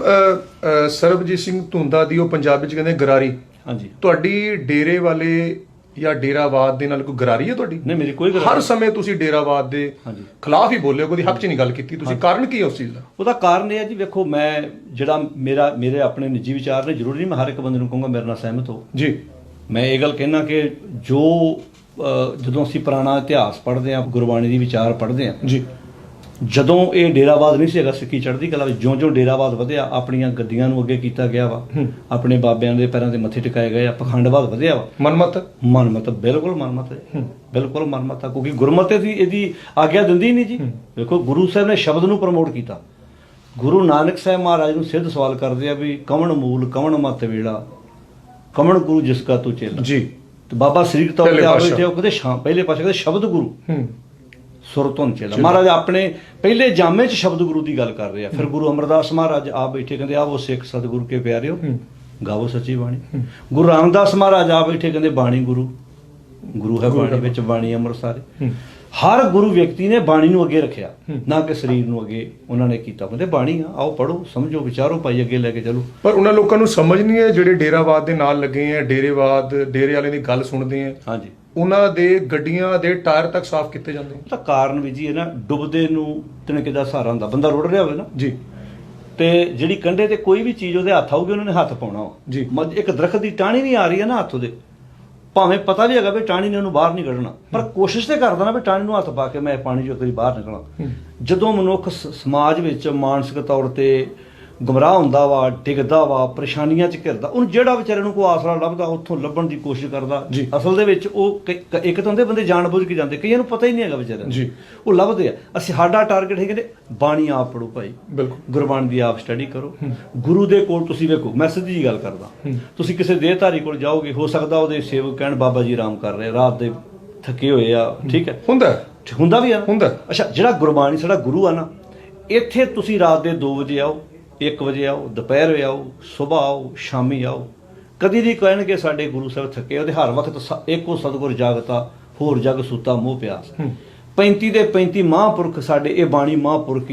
ਸਰਬਜੀਤ ਸਿੰਘ ਧੁੰਦਾ ਦੀ ਉਹ ਪੰਜਾਬੀ ਵਿੱਚ ਕਹਿੰਦੇ ਗਰਾਰੀ। ਹਾਂਜੀ। ਤੁਹਾਡੀ ਡੇਰੇ ਵਾਲੇ ਜਾਂ ਡੇਰਾਵਾਦ ਦੇ ਨਾਲ ਕੋਈ ਗਰਾਰੀ ਹੈ ਤੁਹਾਡੀ? ਨਹੀਂ ਮੇਰੀ ਕੋਈ ਗੱਲ ਹਰ ਸਮੇਂ ਤੁਸੀਂ ਡੇਰਾਵਾਦ ਦੇ। ਖਿਲਾਫ ਹੀ ਬੋਲੇ ਹੋ ਕੋਈ ਹੱਕ 'ਚ ਨਹੀਂ ਗੱਲ ਕੀਤੀ। ਤੁਸੀਂ ਕਾਰਨ ਕੀ ਹੈ ਉਸ ਚੀਜ਼ ਦਾ? ਉਹਦਾ ਕਾਰਨ ਇਹ ਹੈ ਜੀ ਵੇਖੋ ਮੈਂ ਜਿਹੜਾ ਮੇਰਾ ਮੇਰੇ ਆਪਣੇ ਨਿੱਜੀ ਵਿਚਾਰ ਨੇ ਜ਼ਰੂਰੀ ਨਹੀਂ ਮੈਂ ਹਰ ਇੱਕ ਬੰਦੇ ਨੂੰ ਕਹੂੰਗਾ ਮੇਰੇ ਨਾਲ ਸਹਿਮਤ ਹੋ। ਜੀ। ਮੈਂ ਇਹ ਗੱਲ ਕਹਿਣਾ ਕਿ ਜੋ ਜਦੋਂ ਅਸੀਂ ਪੁਰਾਣਾ ਇਤਿਹਾਸ ਪੜ੍ਹਦੇ ਹਾਂ ਗੁਰਬਾਣੀ ਦੀ ਵਿਚਾਰ ਪੜ੍ਹਦੇ ਹਾਂ ਜੀ। ਜਦੋਂ ਇਹ ਡੇਰਾਵਾਦ ਨਹੀਂ ਸੀ ਹੈਗਾ ਸਿੱਖੀ ਚੜ੍ਹਦੀ ਕਲਾ ਵਿੱਚ ਜਿਉਂ-ਜਿਉਂ ਡੇਰਾਵਾਦ ਵਧਿਆ ਆਪਣੀਆਂ ਗੱਦੀਆਂ ਨੂੰ ਅੱਗੇ ਕੀਤਾ ਗਿਆ ਵਾ। ਆਪਣੇ ਬਾਬਿਆਂ ਦੇ ਪੈਰਾਂ ਤੇ ਮੱਥੇ ਟਿਕਾਏ ਗਏ ਆ ਪਖੰਡਵਾਦ ਵਧਿਆ ਵਾ। ਮਨਮਤ? ਮਨਮਤ ਬਿਲਕੁਲ ਮਨਮਤ। ਬਿਲਕੁਲ ਮਨਮਤ ਆ ਕਿਉਂਕਿ ਗੁਰਮਤਿ ਦੀ ਇਹਦੀ ਆਗਿਆ ਦਿੰਦੀ ਨਹੀਂ ਜੀ। ਵੇਖੋ ਗੁਰੂ ਸਾਹਿਬ ਨੇ ਸ਼ਬਦ ਨੂੰ ਪ੍ਰਮੋਟ ਕੀਤਾ। ਗੁਰੂ ਨਾਨਕ ਸਾਹਿਬ ਮਹਾਰਾਜ ਨੂੰ ਸਿੱਧ ਸਵਾਲ ਕਰਦੇ ਆ ਵੀ ਕਵਣ ਮੂਲ ਕਵਣ ਮਤ ਵੇਲਾ? ਕਵਣ ਗੁਰੂ ਜਿਸ ਕਾ ਤੂੰ ਚੇਲਾ। ਜੀ। ਤੇ ਬਾਬਾ ਸ੍ਰੀ ਤੌਰ ਤੇ ਆਵੇ। ਤੇ ਉਹ ਕਹਿੰਦੇ ਸ਼ਾਮ ਪਹਿਲੇ ਪਾਸੇ ਕਹਿੰਦੇ ਸ਼ਬਦ ਗੁਰੂ। ਹੂੰ। ਸੁਰ ਧੁਨ ਚੇਲਾ। ਮਹਾਰਾਜ ਆਪਣੇ ਪਹਿਲੇ ਜਾਮੇ 'ਚ ਸ਼ਬਦ ਗੁਰੂ ਦੀ ਗੱਲ ਕਰ ਰਹੇ ਆ। ਫਿਰ ਗੁਰੂ ਅਮਰਦਾਸ ਮਹਾਰਾਜ ਆਪ ਬੈਠੇ ਕਹਿੰਦੇ ਆਵੋ ਸਿੱਖ ਸਤਿਗੁਰੂ ਕੇ ਪਿਆਰਿਓ। ਗਾਵੋ ਸੱਚੀ ਬਾਣੀ। ਗੁਰੂ ਰਾਮਦਾਸ ਮਹਾਰਾਜ ਆਪ ਬੈਠੇ ਕਹਿੰਦੇ ਬਾਣੀ ਗੁਰੂ। ਗੁਰੂ ਹੈ ਬਾਣੀ ਵਿੱਚ ਬਾਣੀ ਅੰਮ੍ਰਿਤ ਸਾਰੇ। ਹਰ ਗੁਰੂ ਵਿਅਕਤੀ ਨੇ ਬਾਣੀ ਨੂੰ ਅੱਗੇ ਰੱਖਿਆ। ਨਾ ਕਿ ਸਰੀਰ ਨੂੰ ਅੱਗੇ ਉਹਨਾਂ ਨੇ ਕੀਤਾ। ਕਹਿੰਦੇ ਬਾਣੀ ਆ ਆਓ ਪੜੋ ਸਮਝੋ ਵਿਚਾਰੋ ਭਾਈ ਅੱਗੇ ਲੈ ਕੇ ਚਲੋ। ਪਰ ਉਹਨਾਂ ਲੋਕਾਂ ਨੂੰ ਸਮਝ ਨਹੀਂ ਹੈ ਜਿਹੜੇ ਡੇਰਾਵਾਦ ਦੇ ਨਾਲ ਲੱਗੇ ਆ ਡੇਰੇਵਾਦ ਡੇਰੇ ਵਾਲੇ ਦੀ ਗੱਲ ਸੁਣਦੇ ਆ। ਹਾਂਜੀ। ਉਹਨਾਂ ਦੇ ਗੱਡੀਆਂ ਦੇ ਟਾਇਰ ਤੱਕ ਸਾਫ਼ ਕੀਤੇ ਜਾਂਦੇ ਆ। ਤਾਂ ਕਾਰਨ ਵੀ ਜੀ ਇਹ ਨਾ ਡੁੱਬਦੇ ਨੂੰ ਤਿਣਕੇ ਦਾ ਸਹਾਰਾ ਹੁੰਦਾ। ਬੰਦਾ ਰੁੜ ਰਿਹਾ ਹੋਵੇ ਨਾ। ਜੀ। ਤੇ ਜਿਹੜੀ ਕੰਡੇ ਤੇ ਕੋਈ ਵੀ ਚੀਜ਼ ਉਹਦੇ ਹੱਥ ਆਊਗੀ ਉਹਨਾਂ ਨੇ ਹੱਥ ਪਾਉਣਾ ਜੀ। ਇੱਕ ਦਰਖਤ ਦੀ ਟਾਹਣੀ ਨਹੀਂ ਆ ਰਹੀ ਹੈ ਨਾ ਹੱਥ ਉਹਦੇ। ਭਾਵੇਂ ਪਤਾ ਵੀ ਹੈਗਾ ਵੀ ਟਾਹਣੀ ਨੇ ਉਹਨੂੰ ਬਾਹਰ ਨਹੀਂ ਕੱਢਣਾ ਪਰ ਕੋਸ਼ਿਸ਼ ਤੇ ਕਰਦਾ ਨਾ ਵੀ ਟਾਹਣੀ ਨੂੰ ਹੱਥ ਪਾ ਕੇ ਮੈਂ ਪਾਣੀ ਚੋਂ ਕਦੀ ਬਾਹਰ ਨਿਕਲਾਂ। ਜਦੋਂ ਮਨੁੱਖ ਸਮਾਜ ਵਿੱਚ ਮਾਨਸਿਕ ਤੌਰ ਤੇ ਗੁੰਮਰਾਹ ਹੁੰਦਾ ਵਾ ਡਿੱਗਦਾ ਵਾ ਪਰੇਸ਼ਾਨੀਆਂ 'ਚ ਘਿਰਦਾ ਉਹਨੂੰ ਜਿਹੜਾ ਵਿਚਾਰੇ ਨੂੰ ਕੋਈ ਆਸਰਾ ਲੱਭਦਾ ਉੱਥੋਂ ਲੱਭਣ ਦੀ ਕੋਸ਼ਿਸ਼ ਕਰਦਾ। ਅਸਲ ਦੇ ਵਿੱਚ ਉਹ ਕ- ਇੱਕ ਤਾਂ ਹੁੰਦੇ ਬੰਦੇ ਜਾਣਬੁੱਝ ਕੇ ਜਾਂਦੇ ਕਈਆਂ ਨੂੰ ਪਤਾ ਹੀ ਨਹੀਂ ਹੈਗਾ ਵਿਚਾਰਿਆਂ ਨੂੰ ਜੀ। ਉਹ ਲੱਭਦੇ ਆ ਅਸੀਂ ਸਾਡਾ ਟਾਰਗੇਟ ਹੈ ਕਹਿੰਦੇ ਬਾਣੀ ਆਪ ਪੜੋ ਭਾਈ ਬਿਲਕੁਲ ਗੁਰਬਾਣੀ ਦੀ ਆਪ ਸਟੱਡੀ ਕਰੋ ਗੁਰੂ ਦੇ ਕੋਲ ਤੁਸੀਂ ਵੇਖੋ ਮੈਂ ਸਿੱਧੀ ਜੀ ਗੱਲ ਕਰਦਾ। ਤੁਸੀਂ ਕਿਸੇ ਦੇਹਧਾਰੀ ਕੋਲ ਜਾਓਗੇ ਹੋ ਸਕਦਾ ਉਹਦੇ ਸੇਵਕ ਕਹਿਣ ਬਾਬਾ ਜੀ ਆਰਾਮ ਕਰ ਰਹੇ ਰਾਤ ਦੇ ਥੱਕੇ ਹੋਏ ਆ ਠੀਕ ਹੈ ਹੁੰਦਾ ਹੈ। ਹੁੰਦਾ ਵੀ ਆ ਨਾ? ਹੁੰਦਾ। ਅੱਛਾ ਜਿਹੜਾ ਗੁਰਬਾਣੀ ਸਾਡਾ ਗੁਰੂ ਆ ਨਾ ਇੱਥੇ ਤੁਸੀਂ ਰਾਤ ਦੇ 2 ਵਜੇ ਆਓ 1 ਵਜੇ ਆਓ ਦੁਪਹਿਰ ਵੇ ਆਓ ਸਵੇਰ ਆਓ ਸ਼ਾਮੀ ਆਓ ਕਦੀ ਨਹੀਂ ਕਹਿਣਗੇ ਸਾਡੇ ਗੁਰੂ ਸਾਹਿਬ ਥੱਕੇ ਉਹਦੇ ਹਰ ਵਕਤ ਇੱਕੋ ਸਤਿਗੁਰ ਜਾਗਤਾ ਹੋਰ ਜਗ ਸੁਤਾ ਮੋਹ ਪਿਆਸ ਹੂੰ। 35 ਦੇ 35 ਮਹਾਂਪੁਰਖ ਸਾਡੇ ਇਹ ਬਾਣੀ ਮਹਾਂਪੁਰਖ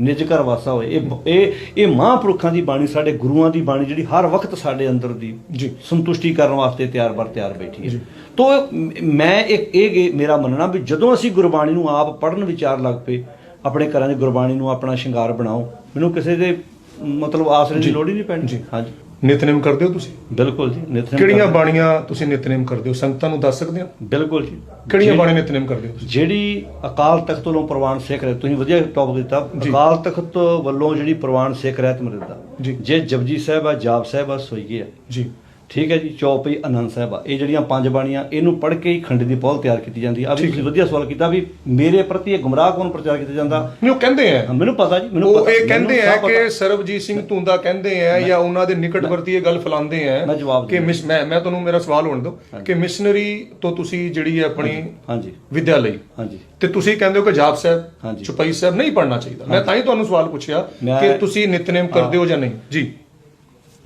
ਨਿਜ ਘਰ ਵਾਸਾ ਹੋਏ ਇਹ ਇਹ ਇਹ ਮਹਾਂਪੁਰਖਾਂ ਦੀ ਬਾਣੀ ਸਾਡੇ ਗੁਰੂਆਂ ਦੀ ਬਾਣੀ ਜਿਹੜੀ ਹਰ ਵਕਤ ਸਾਡੇ ਅੰਦਰ ਦੀ ਜੀ। ਸੰਤੁਸ਼ਟੀ ਕਰਨ ਵਾਸਤੇ ਤਿਆਰ ਬਰ ਤਿਆਰ ਬੈਠੀ ਹੈ। ਤੋ ਮ- ਇੱਕ ਇਹ ਮੇਰਾ ਮੰਨਣਾ ਵੀ ਜਦੋਂ ਅਸੀਂ ਗੁਰਬਾਣੀ ਨੂੰ ਆਪ ਪੜਨ ਵਿਚਾਰ ਲੱਗ ਪਏ ਆਪਣੇ ਘਰਾਂ 'ਚ ਗੁਰਬਾਣੀ ਨੂੰ ਆਪਣਾ ਸ਼ਿੰਗਾਰ ਬਣਾਓ ਮੈਨੂੰ ਕਿਸੇ ਦੇ ਮਤਲਬ ਆਸਰੇ ਦੀ। ਲੋੜ ਹੀ ਨਹੀਂ ਪੈਣੀ। ਜੀ। ਹਾਂਜੀ। ਨਿਤਨੇਮ ਕਰਦੇ ਹੋ ਤੁਸੀਂ? ਬਿਲਕੁਲ ਜੀ ਨਿਤਨੇਮ ਕਿਹੜੀਆਂ ਬਾਣੀਆਂ ਤੁਸੀਂ ਨਿਤਨੇਮ ਕਰਦੇ ਹੋ? ਸੰਗਤਾਂ ਨੂੰ ਦੱਸ ਸਕਦੇ ਹੋ? ਬਿਲਕੁਲ ਜੀ। ਕਿਹੜੀਆਂ ਬਾਣੀਆਂ ਨਿਤਨੇਮ ਕਰਦੇ ਹੋ ਜਿਹੜੀ ਅਕਾਲ ਤਖਤ ਵੱਲੋਂ ਪ੍ਰਵਾਨ ਸਿੱਖ ਰਹਿ ਤੁਸੀਂ ਵਧੀਆ ਟੌਪਿਕ ਦਿੱਤਾ। ਅਕਾਲ ਤਖਤ ਵੱਲੋਂ ਜਿਹੜੀ ਪ੍ਰਵਾਨ ਸਿੱਖ ਰਹਿਤ ਮਿਲਦਾ ਜੀ। ਜੇ ਜਪਜੀ ਸਾਹਿਬ ਆ ਜਾਪ ਸਾਹਿਬ ਆ ਸੋਈਏ ਆ। ਜੀ। ਠੀਕ ਹੈ ਜੀ ਚੌਪਈ ਆਨੰਦ ਸਾਹਿਬ ਆ। ਇਹ ਜਿਹੜੀਆਂ ਪੰਜ ਬਾਣੀਆਂ ਇਹਨੂੰ ਪੜ੍ਹ ਕੇ ਹੀ ਖੰਡ ਦੀ ਪੌਲ ਤਿਆਰ ਕੀਤੀ ਜਾਂਦੀ ਆ। ਵੀ ਤੁਸੀਂ ਵਧੀਆ ਸਵਾਲ ਕੀਤਾ ਵੀ ਮੇਰੇ ਪ੍ਰਤੀ ਇਹ ਗੁੰਮਰਾਹ ਕੌਣ ਪ੍ਰਚਾਰ ਕੀਤਾ ਜਾਂਦਾ? ਨਹੀਂ ਉਹ ਕਹਿੰਦੇ ਆ। ਮੈਨੂੰ ਪਤਾ ਜੀ ਮੈਨੂੰ ਉਹ ਇਹ ਕਹਿੰਦੇ ਆ। ਕਿ ਸਰਬਜੀਤ ਸਿੰਘ ਤੁੰਦਾ ਕਹਿੰਦੇ ਆ ਜਾਂ ਉਹਨਾਂ ਦੇ ਨਿਕਟਵਰਤੀ ਇਹ ਗੱਲ ਫੈਲਾਉਂਦੇ ਆ ਮੈਂ ਜਵਾਬ ਕਿ ਮਿਸ ਮੈਂ ਮੈਂ ਤੁਹਾਨੂੰ ਮੇਰਾ ਸਵਾਲ ਹੋਣ ਦਿਓ ਕਿ ਮਿਸ਼ਨਰੀ ਤੋਂ ਤੁਸੀਂ ਜਿਹੜੀ ਹੈ ਆਪਣੀ ਹਾਂਜੀ ਵਿਦਿਆ ਲਈ ਹਾਂਜੀ। ਤੇ ਤੁਸੀਂ ਕਹਿੰਦੇ ਹੋ ਕਿ ਜਾਪ ਸਾਹਿਬ। ਚੁਪਈ ਸਾਹਿਬ ਨਹੀਂ ਪੜਨਾ ਚਾਹੀਦਾ। ਮੈਂ ਤਾਂ ਹੀ ਤੁਹਾਨੂੰ ਸਵਾਲ ਪੁੱਛਿਆ ਕਿ ਤੁਸੀਂ ਨਿਤਨੇਮ ਕਰਦੇ ਹੋ ਜਾਂ ਨਹੀਂ? ਜੀ।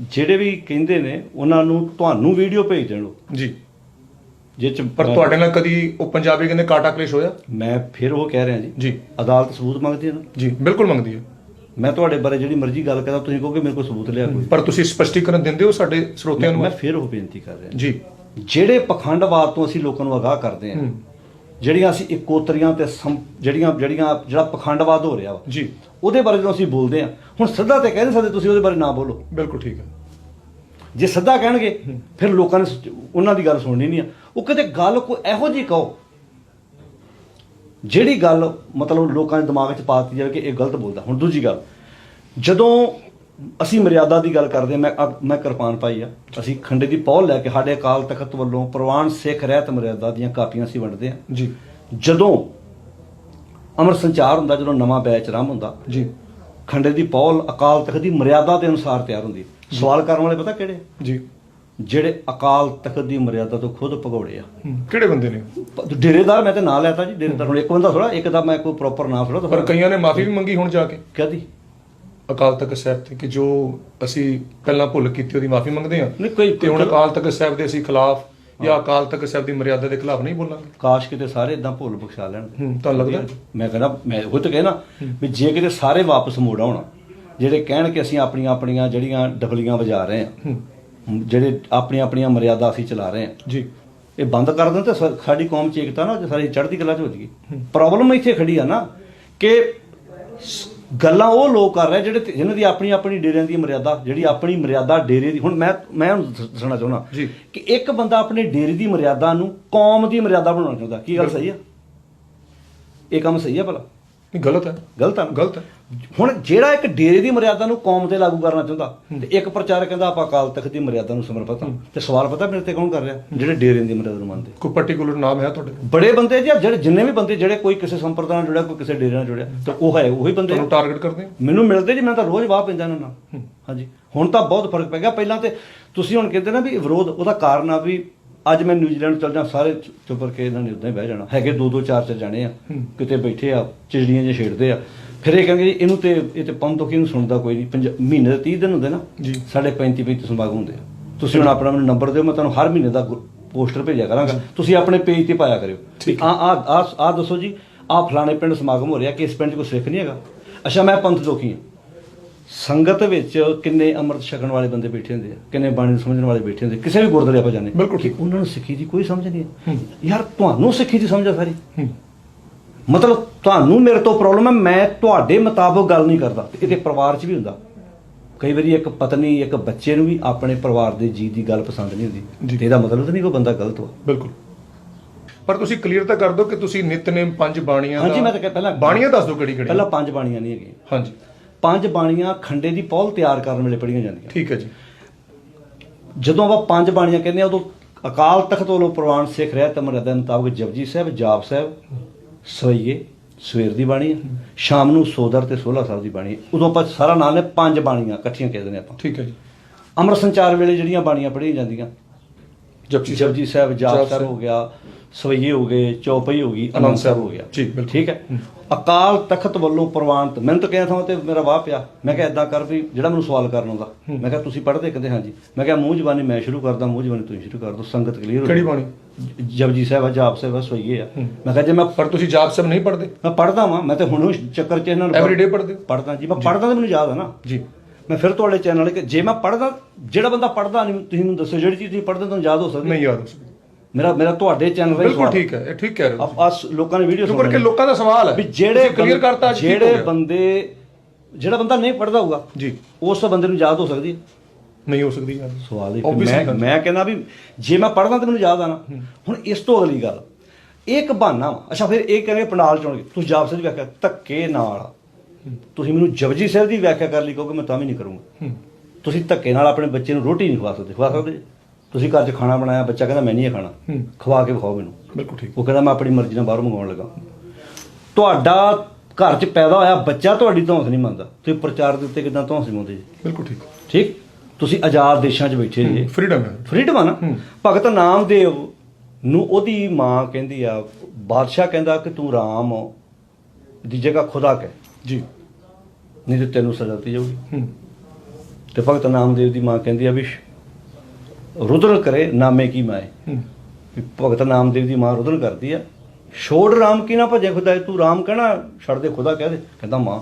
ਜਿਹੜੇ ਵੀ ਕਹਿੰਦੇ ਨੇ ਉਹਨਾਂ ਨੂੰ ਤੁਹਾਨੂੰ ਵੀਡੀਓ ਭੇਜ ਦੇਣ ਉਹ ਜੀ। ਜੇ ਚ ਪਰ ਮੈਂ- ਤੁਹਾਡੇ ਨਾਲ ਕਦੀ ਉਹ ਪੰਜਾਬੀ ਕਹਿੰਦੇ ਕਾਟਾ ਕਲੇਸ਼ ਹੋਇਆ? ਮੈਂ ਫਿਰ ਉਹ ਕਹਿ ਰਿਹਾ ਜੀ। ਜੀ। ਅਦਾਲਤ ਸਬੂਤ ਮੰਗਦੀ ਹੈ ਨਾ। ਜੀ ਬਿਲਕੁਲ ਮੰਗਦੀ ਹੈ। ਮੈਂ ਤੁਹਾਡੇ ਬਾਰੇ ਜਿਹੜੀ ਮਰਜ਼ੀ ਗੱਲ ਕਰਾਂ ਤੁਸੀਂ ਕਹੋਗੇ ਮੇਰੇ ਕੋਲ ਸਬੂਤ ਲਿਆ ਕੋਈ। ਪਰ ਤੁਸੀਂ ਸਪਸ਼ਟੀਕਰਨ ਦਿੰਦੇ ਹੋ ਸਾਡੇ ਸਰੋਤਿਆਂ ਮੈਂ ਨੂੰ? ਫਿਰ ਉਹ ਬੇਨਤੀ ਕਰ ਰਿਹਾ। ਜੀ। ਜਿਹੜੇ ਪਖੰਡਵਾਦ ਤੋਂ ਅਸੀਂ ਲੋਕਾਂ ਨੂੰ ਅਗਾਹ ਕਰਦੇ ਹੂੰ। ਜਿਹੜੀਆਂ ਅਸੀਂ ਇਕੋਤਰੀਆਂ ਤੇ ਜਿਹੜੀਆਂ ਜਿਹੜੀਆਂ ਜਿਹੜਾ ਪਖੰਡਵਾਦ ਹੋ ਰਿਹਾ ਵਾ ਜੀ। ਉਹਦੇ ਬਾਰੇ ਜਦੋਂ ਅਸੀਂ ਬੋਲਦੇ ਹਾਂ ਹੁਣ ਸਿੱਧਾ ਤੇ ਕਹਿ ਨਹੀਂ ਸਕਦੇ ਤੁਸੀਂ ਉਹਦੇ ਬਾਰੇ ਨਾ ਬੋਲੋ। ਬਿਲਕੁਲ ਠੀਕ ਹੈ। ਜੇ ਸਿੱਧਾ ਕਹਿਣਗੇ ਫਿਰ ਲੋਕਾਂ ਨੇ ਉਹਨਾਂ ਦੀ ਗੱਲ ਸੁਣਨੀ ਨਹੀਂ ਆ। ਉਹ ਕਿਤੇ ਗੱਲ ਕੋਈ ਇਹੋ ਜਿਹੀ ਕਹੋ ਜਿਹੜੀ ਗੱਲ ਮਤਲਬ ਲੋਕਾਂ ਦੇ ਦਿਮਾਗ 'ਚ ਪਾਤੀ ਜਾਵੇ ਕਿ ਇਹ ਗਲਤ ਬੋਲਦਾ। ਹੁਣ ਦੂਜੀ ਗੱਲ ਜਦੋਂ ਅਸੀਂ ਮਰਿਆਦਾ ਦੀ ਗੱਲ ਕਰਦੇ ਮੈਂ ਮੈਂ ਕਿਰਪਾਨ ਪਾਈ ਆ। ਅਸੀਂ ਖੰਡੇ ਦੀ ਪੌਲ ਲੈ ਕੇ ਸਾਡੇ ਅਕਾਲ ਤਖਤ ਵੱਲੋਂ ਪ੍ਰਵਾਨ ਸਿੱਖ ਰਹਿਤ ਮਰਿਆਦਾ ਦੀਆਂ ਕਾਪੀਆਂ ਅਸੀਂ ਵੰਡਦੇ ਹਾਂ ਜੀ। ਜਦੋਂ ਅਮਰ ਸੰਚਾਰ ਹੁੰਦਾ ਜਦੋਂ ਨਵਾਂ ਬੈਚ ਆਰੰਭ ਹੁੰਦਾ ਜੀ। ਖੰਡੇ ਦੀ ਪੌਲ ਅਕਾਲ ਤਖਤ ਦੀ ਮਰਿਆਦਾ ਦੇ ਅਨੁਸਾਰ ਤਿਆਰ ਹੁੰਦੀ। ਸਵਾਲ ਕਰਨ ਵਾਲੇ ਪਤਾ ਕਿਹੜੇ? ਜੀ। ਜਿਹੜੇ ਅਕਾਲ ਤਖਤ ਦੀ ਮਰਿਆਦਾ ਤੋਂ ਖੁਦ ਭਗੌੜੇ ਆ। ਕਿਹੜੇ ਬੰਦੇ ਨੇ? ਡੇਰੇਦਾਰ ਮੈਂ ਤੇ ਨਾਂ ਲੈਤਾ ਜੀ ਡੇਰੇਦਾਰ ਹੁਣ ਇੱਕ ਬੰਦਾ ਥੋੜਾ ਇੱਕ ਦਾ ਮੈਂ ਕੋਈ ਪ੍ਰੋਪਰ ਨਾਮ ਥੋੜਾ ਪਰ ਕਈਆਂ ਨੇ ਮਾਫੀ ਵੀ ਮੰਗੀ ਹੁਣ ਜਾ ਕੇ। ਕਦੀ ਅਕਾਲ ਤਖਤ ਸਾਹਿਬ ਤੇ ਕਿ ਜੋ ਅਸੀਂ ਪਹਿਲਾਂ ਭੁੱਲ ਕੀਤੀ ਉਹਦੀ ਮਾਫੀ ਮੰਗਦੇ ਹਾਂ। ਨਹੀਂ ਕੋਈ ਤੇ ਹੁਣ ਅਕਾਲ ਤਖਤ ਸਾਹਿਬ ਦੇ ਅਸੀਂ ਖਿਲਾਫ ਜਾਂ ਅਕਾਲ ਤਖਤ ਸਾਹਿਬ ਦੀ ਮਰਿਆਦਾ ਦੇ ਖਿਲਾਫ ਨਹੀਂ ਬੋਲਾਂਗੇ। ਕਾਸ਼ ਕਿਤੇ ਸਾਰੇ ਇਦਾਂ ਭੁੱਲ ਬਖਸ਼ਾ ਲੈਣ। ਤੁਹਾਨੂੰ ਲੱਗਦਾ? ਮੈਂ ਕਹਿੰਦਾ ਮੈਂ ਉਹ ਤਾਂ ਕਹਿਣਾ ਵੀ ਜੇ ਕਿਤੇ ਸਾਰੇ ਵਾਪਸ ਮੋੜ ਆਉਣ ਜਿਹੜੇ ਕਹਿਣ ਕਿ ਅਸੀਂ ਆਪਣੀਆਂ ਆਪਣੀਆਂ ਜਿਹੜੀਆਂ ਡਬਲੀਆਂ ਵਜਾ ਰਹੇ ਹਾਂ ਜਿਹੜੇ ਆਪਣੀਆਂ ਆਪਣੀਆਂ ਮਰਿਆਦਾ ਅਸੀਂ ਚਲਾ ਰਹੇ ਹਾਂ ਜੀ। ਇਹ ਬੰਦ ਕਰ ਦੇਣ ਤੇ ਸਾਡੀ ਕੌਮ ਚ ਏਕਤਾ ਨਾ ਸਾਰੀ ਚੜ੍ਹਦੀ ਕਲਾ ਚ ਹੋ। ਜਗੀ ਪ੍ਰੋਬਲਮ ਇੱਥੇ ਖੜੀ ਆ ਨਾ ਕਿ ਗੱਲਾਂ ਉਹ ਲੋਕ ਕਰ ਰਹੇ ਜਿਹੜੇ ਤੇ- ਜਿਨ੍ਹਾਂ ਦੀ ਆਪਣੀ ਆਪਣੀ ਡੇਰਿਆਂ ਦੀ ਮਰਿਆਦਾ ਜਿਹੜੀ ਆਪਣੀ ਮਰਿਆਦਾ ਡੇਰੇ ਦੀ ਹੁਣ ਮੈਂ ਮੈਂ ਹੁਣ ਦੱਸ- ਦੱਸਣਾ ਚਾਹੁੰਦਾ ਜੀ। ਕਿ ਇੱਕ ਬੰਦਾ ਆਪਣੇ ਡੇਰੇ ਦੀ ਮਰਿਆਦਾ ਨੂੰ ਕੌਮ ਦੀ ਮਰਿਆਦਾ ਬਣਾਉਣਾ ਚਾਹੁੰਦਾ। ਕੀ ਗੱਲ ਸਹੀ ਆ? ਇਹ ਕੰਮ ਸਹੀ ਆ ਭਲਾ? ਨਹੀਂ ਗਲਤ ਹੈ। ਗਲਤ ਨਾ? ਗਲਤ ਹੈ। ਹੁਣ ਜਿਹੜਾ ਇੱਕ ਡੇਰੇ ਦੀ ਮਰਿਆਦਾ ਨੂੰ ਕੌਮ ਤੇ ਲਾਗੂ ਕਰਨਾ ਚਾਹੁੰਦਾ ਤੇ ਇੱਕ ਪ੍ਰਚਾਰਕ ਕਹਿੰਦਾ ਆਪਾਂ ਅਕਾਲ ਤਖਤ ਦੀ ਮਰਿਆਦਾ ਨੂੰ ਸਮਰਪਿਤ ਹਾਂ। ਤੇ ਸਵਾਲ ਪਤਾ ਮੇਰੇ ਤੇ ਕੌਣ ਕਰ ਰਿਹਾ? ਜਿਹੜੇ ਡੇਰੇ ਦੀ ਮਰਿਆਦਾ ਨੂੰ ਮੰਨਦੇ। ਕੋਈ ਪਾਰਟਿਕੂਲਰ ਨਾਮ ਹੈ ਤੁਹਾਡੇ ਬੜੇ ਬੰਦੇ ਜੀ ਜਿਹੜੇ ਜਿੰਨੇ ਵੀ ਬੰਦੇ ਜਿਹੜੇ ਕੋਈ ਕਿਸੇ ਸੰਪਰਦਾ ਨਾਲ ਜੁੜਿਆ ਕੋਈ ਕਿਸੇ ਡੇਰੇ ਨਾਲ ਜੁੜਿਆ ਤੇ ਉਹ ਹੈ ਉਹੀ ਬੰਦੇ ਤੁਹਾਨੂੰ ਟਾਰਗੇਟ ਕਰਦੇ? ਮੈਨੂੰ ਮਿਲਦੇ ਜੀ ਮੈਂ ਤਾਂ ਰੋਜ਼ ਵਾਹ ਪੈਂਦਾ ਇਹਨਾਂ ਨਾਲ। ਹਾਂਜੀ। ਹੁਣ ਤਾਂ ਬਹੁਤ ਫ਼ਰਕ ਪੈ ਗਿਆ। ਪਹਿਲਾਂ ਤੇ ਤੁਸੀਂ ਹੁਣ ਕਹਿੰਦੇ ਨਾ ਵੀ ਵਿਰੋਧ ਉਹਦਾ ਕਾਰਨ ਆ ਵੀ ਅੱਜ ਮੈਂ ਨਿਊਜ਼ੀਲੈਂਡ ਚਲ ਜਾ ਸਾਰੇ ਚੁ- ਚੁੱਪ ਕਰਕੇ ਇਹਨਾਂ ਨੇ ਉਦਾਂ ਹੀ ਬਹਿ ਜਾਣਾ। ਹੈਗੇ ਦੋ ਦੋ ਚਾਰ ਚਾਰ ਜਾਣੇ ਆ। ਕਿਤੇ ਬੈਠੇ ਆ ਚਿੜੀਆਂ ਜੇ ਛੇੜਦੇ ਆ। ਫਿਰ ਇਹ ਕਹਿੰਦੇ ਜੀ ਇਹਨੂੰ ਤੇ ਇਹ ਤੇ ਪੰਜ ਤੋਂ ਕਿਹਨੂੰ ਸੁਣਦਾ ਕੋਈ ਨਹੀਂ। ਪੰਜ- ਮਹੀਨੇ ਦੇ 30 ਦਿਨ ਹੁੰਦੇ ਨਾ ਜੀ। ਸਾਡੇ 35 35 ਸਮਾਗਮ ਹੁੰਦੇ ਆ। ਤੁਸੀਂ ਹੁਣ ਆਪਣਾ ਮੈਨੂੰ ਨੰਬਰ ਦਿਓ ਮੈਂ ਤੁਹਾਨੂੰ ਹਰ ਮਹੀਨੇ ਦਾ ਪੋਸਟਰ ਭੇਜਿਆ ਕਰਾਂਗਾ। ਤੁਸੀਂ ਆਪਣੇ ਪੇਜ ਤੇ ਪਾਇਆ ਕਰਿਓ। ਆ ਆ ਆ ਆ ਦੱਸੋ ਜੀ ਆ ਫਲਾਣੇ ਪਿੰਡ ਸਮਾਗਮ ਹੋ ਰਿਹਾ ਕਿ ਇਸ ਪਿੰਡ 'ਚ ਕੋਈ ਸਿੱਖ ਨਹੀਂ ਹੈਗਾ? ਅੱਛਾ ਮੈਂ ਪੰਥ ਲੋਕੀ ਹਾਂ। ਸੰਗਤ ਵਿੱਚ ਕਿੰਨੇ ਅੰਮ੍ਰਿਤ ਛਕਣ ਵਾਲੇ ਬੰਦੇ ਬੈਠੇ ਹੁੰਦੇ ਆ ਕਿੰਨੇ ਬਾਣੀ ਨੂੰ ਸਮਝਣ ਵਾਲੇ ਬੈਠੇ ਹੁੰਦੇ ਕਿਸੇ ਵੀ ਗੁਰਦੁਆਰੇ ਆਪਾਂ ਜਾਂਦੇ ਬਿਲਕੁਲ। ਠੀਕ। ਉਹਨਾਂ ਨੂੰ ਸਿੱਖੀ ਦੀ ਕੋਈ ਸਮਝ ਨਹੀਂ ਹੈ। ਯਾਰ ਤੁਹਾਨੂੰ ਸਿੱਖੀ ਦੀ ਸਮਝ ਆ ਸਾਰੀ। ਮਤਲਬ ਤੁਹਾਨੂੰ ਮੇਰੇ ਤੋਂ ਪ੍ਰੋਬਲਮ ਹੈ ਮੈਂ ਤੁਹਾਡੇ ਮੁਤਾਬਕ ਗੱਲ ਨਹੀਂ ਕਰਦਾ। ਇਹਦੇ ਪਰਿਵਾਰ 'ਚ ਵੀ ਹੁੰਦਾ। ਕਈ ਵਾਰੀ ਇੱਕ ਪਤਨੀ ਇੱਕ ਬੱਚੇ ਨੂੰ ਵੀ ਆਪਣੇ ਪਰਿਵਾਰ ਦੇ ਜੀ ਦੀ ਗੱਲ ਪਸੰਦ ਨਹੀਂ। ਹੁੰਦੀ। ਤੇ ਇਹਦਾ ਮਤਲਬ ਤਾਂ ਨਹੀਂ ਕੋਈ ਬੰਦਾ ਗਲਤ ਹੋ ਬਿਲਕੁਲ। ਪਰ ਤੁਸੀਂ ਕਲੀਅਰ ਤਾਂ ਕਰ ਦਿਓ ਕਿ ਤੁਸੀਂ ਨਿਤਨੇਮ ਪੰਜ ਬਾਣੀਆਂ ਹਾਂਜੀ ਦਾ- ਮੈਂ ਤਾਂ ਪਹਿਲਾਂ ਬਾਣੀਆਂ ਦੱਸ ਦਿਓ ਕਿਹੜੀ ਕਿਹੜੀ ਪਹਿਲਾਂ ਪੰਜ ਬਾਣੀਆਂ ਨਹੀਂ ਹੈਗੀਆਂ। ਹਾਂਜੀ। ਪੰਜ ਬਾਣੀਆਂ ਖੰਡੇ ਦੀ ਪੌਲ ਤਿਆਰ ਕਰਨ ਵੇਲੇ ਪੜੀਆਂ ਜਾਂਦੀਆਂ। ਠੀਕ ਹੈ ਜੀ। ਜਦੋਂ ਆਪਾਂ ਪੰਜ ਬਾਣੀਆਂ ਕਹਿੰਦੇ ਆ ਉਦੋਂ ਅਕਾਲ ਤਖਤ ਵੱਲੋਂ ਪ੍ਰਵਾਨ ਸਿੱਖ ਰਿਹਾ ਮਰਿਆਦਾ ਮੁਤਾਬਕ ਜਪਜੀ ਸਾਹਿਬ ਜਾਪ ਸਾਹਿਬ ਸਵਈਏ ਸਵੇਰ ਦੀ ਬਾਣੀ ਸ਼ਾਮ ਨੂੰ ਸੋਦਰ ਤੇ 16 ਸਾਹਿਬ ਦੀ ਬਾਣੀ। ਉਦੋਂ ਆਪਾਂ ਸਾਰਾ ਨਾਮ ਨੇ ਪੰਜ ਬਾਣੀਆਂ ਇਕੱਠੀਆਂ ਕਹਿ ਦਿੰਦੇ ਆਪਾਂ। ਠੀਕ ਹੈ ਜੀ। ਅਮਰ ਸੰਚਾਰ ਵੇਲੇ ਜਿਹੜੀਆਂ ਬਾਣੀਆਂ ਪੜ੍ਹੀਆਂ ਜਾਂਦੀਆਂ ਜਪਜੀ ਸਾਹਿਬ। ਜਪਜੀ ਸਾਹਿਬ ਜਾਪ ਸਾਹਿਬ। ਹੋ ਗਿਆ ਸਵਈਏ ਹੋ ਗਏ ਚੌਪਈ ਹੋ ਗਈ ਆਨੰਦ ਸਾਹਿਬ ਹੋ ਗਿਆ। ਜੀ, ਬਿਲਕੁਲ। ਠੀਕ ਹੈ? ਅਕਾਲ ਤਖਤ ਵੱਲੋਂ ਪ੍ਰਵਾਨਿਤ ਮੈਨੂੰ ਤਾਂ ਕਿਹਾ ਥਾਂ ਤੇ ਮੇਰਾ ਵਾਹ ਪਿਆ। ਮੈਂ ਕਿਹਾ ਇਦਾਂ ਕਰ ਵੀ ਜਿਹੜਾ ਮੈਨੂੰ ਸਵਾਲ ਕਰਨ ਆਉਂਦਾ ਮੈਂ ਕਿਹਾ ਤੁਸੀਂ ਪੜ੍ਹਦੇ ਕਹਿੰਦੇ ਹਾਂਜੀ। ਮੈਂ ਕਿਹਾ ਮੂੰਹ ਜ਼ਬਾਨੀ ਮੈਂ ਸ਼ੁਰੂ ਕਰਦਾ ਮੂੰਹ ਜ਼ਬਾਨੀ ਤੁਸੀਂ ਸ਼ੁਰੂ ਕਰ ਦਿਓ ਸੰਗਤ ਕਲੀਅਰ ਹੋ ਕਿਹੜੀ। ਬਾਣੀ? ਜਪਜੀ ਸਾਹਿਬ ਆ ਜਾਪ ਸਾਹਿਬ ਆ ਸਵਈਏ ਆ। ਮੈਂ ਕਿਹਾ ਜੇ ਮੈਂ ਪਰ ਤੁਸੀਂ ਜਾਪ ਸਾਹਿਬ ਨਹੀਂ ਪੜ੍ਹਦੇ? ਮੈਂ ਪੜਦਾ ਵਾਂ ਮੈਂ ਤੇ ਹੁਣ ਚੱਕਰ 'ਚ ਇਹਨਾਂ ਨੂੰ ਐਵਰੀਡੇ ਪੜ੍ਹਦੇ ਹੋ? ਪੜਦਾ ਜੀ ਮੈਂ ਪੜਦਾ ਤਾਂ ਮੈਨੂੰ ਯਾਦ ਆ ਨਾ। ਜੀ। ਮੈਂ ਫਿਰ ਤੁਹਾਡੇ ਚੈਨਲ ਕਿ ਜੇ ਮੈਂ ਪੜਦਾ ਜਿਹੜਾ ਬੰਦਾ ਪੜਦਾ ਨਹੀਂ ਤੁਸੀਂ ਮੈਨੂੰ ਦੱਸੋ ਜਿਹੜੀ ਚੀਜ਼ ਤੁਸੀਂ ਪੜਦੇ ਤੁਹਾਨੂੰ ਯਾਦ ਹੋ ਸਕਦੀ ਨਹੀਂ ਯਾਦ ਹੋ ਸਕਦੀ। ਮੇਰਾ ਮੇਰਾ ਤੁਹਾਡੇ ਚੈਨਲ ਦਾ ਹੀ ਬਿਲਕੁਲ ਠੀਕ ਹੈ ਇਹ ਠੀਕ ਕਹਿ ਰਹੇ ਹੋ ਆ ਲੋਕਾਂ ਨੇ ਵੀਡੀਓ ਕਿਉਂ ਕਰਕੇ ਲੋਕਾਂ ਦਾ ਸਵਾਲ ਹੈ। ਵੀ ਜਿਹੜੇ ਕਲੀਅਰ ਕਰਤਾ ਜਿਹੜੇ। ਬੰਦੇ ਜਿਹੜਾ ਬੰਦਾ ਨਹੀਂ ਪੜਦਾ ਹੋਊਗਾ ਜੀ। ਉਸ ਬੰਦੇ ਨੂੰ ਯਾਦ ਹੋ ਸਕਦੀ ਹੈ? ਨਹੀਂ ਹੋ ਸਕਦੀ ਸਵਾਲ ਇਹ ਮੈਂ। ਮੈਂ ਕਹਿੰਦਾ ਵੀ ਜੇ ਮੈਂ ਪੜਦਾ ਤਾਂ ਮੈਨੂੰ ਯਾਦ ਆਣਾ। ਹੁਣ ਇਸ ਤੋਂ ਅਗਲੀ ਗੱਲ। ਇਹ ਇੱਕ ਬਹਾਨਾ ਵਾ। ਅੱਛਾ ਫਿਰ ਇਹ ਕਹਿੰਦੇ ਪੰਡਾਲ ਚੁਣਗੇ। ਤੁਸੀਂ ਜਾਪ ਦੀ ਵਿਆਖਿਆ ਧੱਕੇ ਨਾਲ। ਤੁਸੀਂ ਮੈਨੂੰ ਜਪਜੀ ਸਾਹਿਬ ਦੀ ਵਿਆਖਿਆ ਕਰ ਲਈ ਕਹੋਗੇ ਮੈਂ ਤਾਂ ਵੀ ਨਹੀਂ ਕਰੂੰਗਾ। ਤੁਸੀਂ ਧੱਕੇ ਨਾਲ ਆਪਣੇ ਬੱਚੇ ਨੂੰ ਰੋਟੀ ਨਹੀਂ ਖਵਾ ਸਕਦੇ ਖਵਾ ਸਕਦੇ? ਤੁਸੀਂ ਘਰ 'ਚ ਖਾਣਾ ਬਣਾਇਆ ਬੱਚਾ ਕਹਿੰਦਾ ਮੈਂ ਨਹੀਂ ਖਾਣਾ। ਖਵਾ ਕੇ ਖਾਓ ਮੈਨੂੰ। ਬਿਲਕੁਲ ਠੀਕ। ਉਹ ਕਹਿੰਦਾ ਮੈਂ ਆਪਣੀ ਮਰਜ਼ੀ ਨਾਲ ਬਾਹਰੋਂ ਮੰਗਵਾਉਣ ਲੱਗਾ। ਤੁਹਾਡਾ ਘਰ 'ਚ ਪੈਦਾ ਹੋਇਆ ਬੱਚਾ ਤੁਹਾਡੀ ਧੌਂਸ ਨਹੀਂ ਮੰਨਦਾ। ਤੁਸੀਂ ਪ੍ਰਚਾਰ ਦੇ ਉੱਤੇ ਕਿਦਾਂ ਧੌਂਸ ਮੰਨਦੇ ਬਿਲਕੁਲ ਠੀਕ। ਠੀਕ? ਤੁਸੀਂ ਆਜ਼ਾਦ ਦੇਸ਼ਾਂ 'ਚ ਬੈਠੇ ਜੀ। ਫਰੀडम ਹੈ। ਫਰੀडम ਆ ਨਾ? ਭਗਤ ਨਾਮਦੇਵ ਨੂੰ ਉਹਦੀ ਮਾਂ ਕਹਿੰਦੀ ਆ ਬਾਦਸ਼ਾਹ ਕਹਿੰਦਾ ਕਿ ਤੂੰ ਰਾਮ ਦੀ ਜਗ੍ਹਾ ਖੁਦਾ ਕਹੇ। ਜੀ। ਨਹੀਂ ਤੇ ਤੈਨੂੰ ਸਜ਼ਾ ਦਿੱਤੀ ਜਾਊਗੀ। ਹੂੰ ਤੇ ਭਗਤ ਨਾਮਦੇਵ ਦੀ ਮਾਂ ਕਹਿੰਦੀ ਆ ਵੀ ਰੁਦਰ ਕਰੇ ਨਾਮੇ ਕੀ ਮਾਏ। ਹੂੰ। ਵੀ ਭਗਤ ਨਾਮਦੇਵ ਦੀ ਮਾਂ ਰੁਦਨ ਕਰਦੀ ਆ। ਛੋੜ ਰਾਮ ਕੀ ਨਾ ਭਜੇ ਖੁਦਾ ਤੂੰ ਰਾਮ ਕਹਿਣਾ ਛੱਡ ਦੇ ਖੁਦਾ ਕਹਿ ਦੇ। ਕਹਿੰਦਾ ਮਾਂ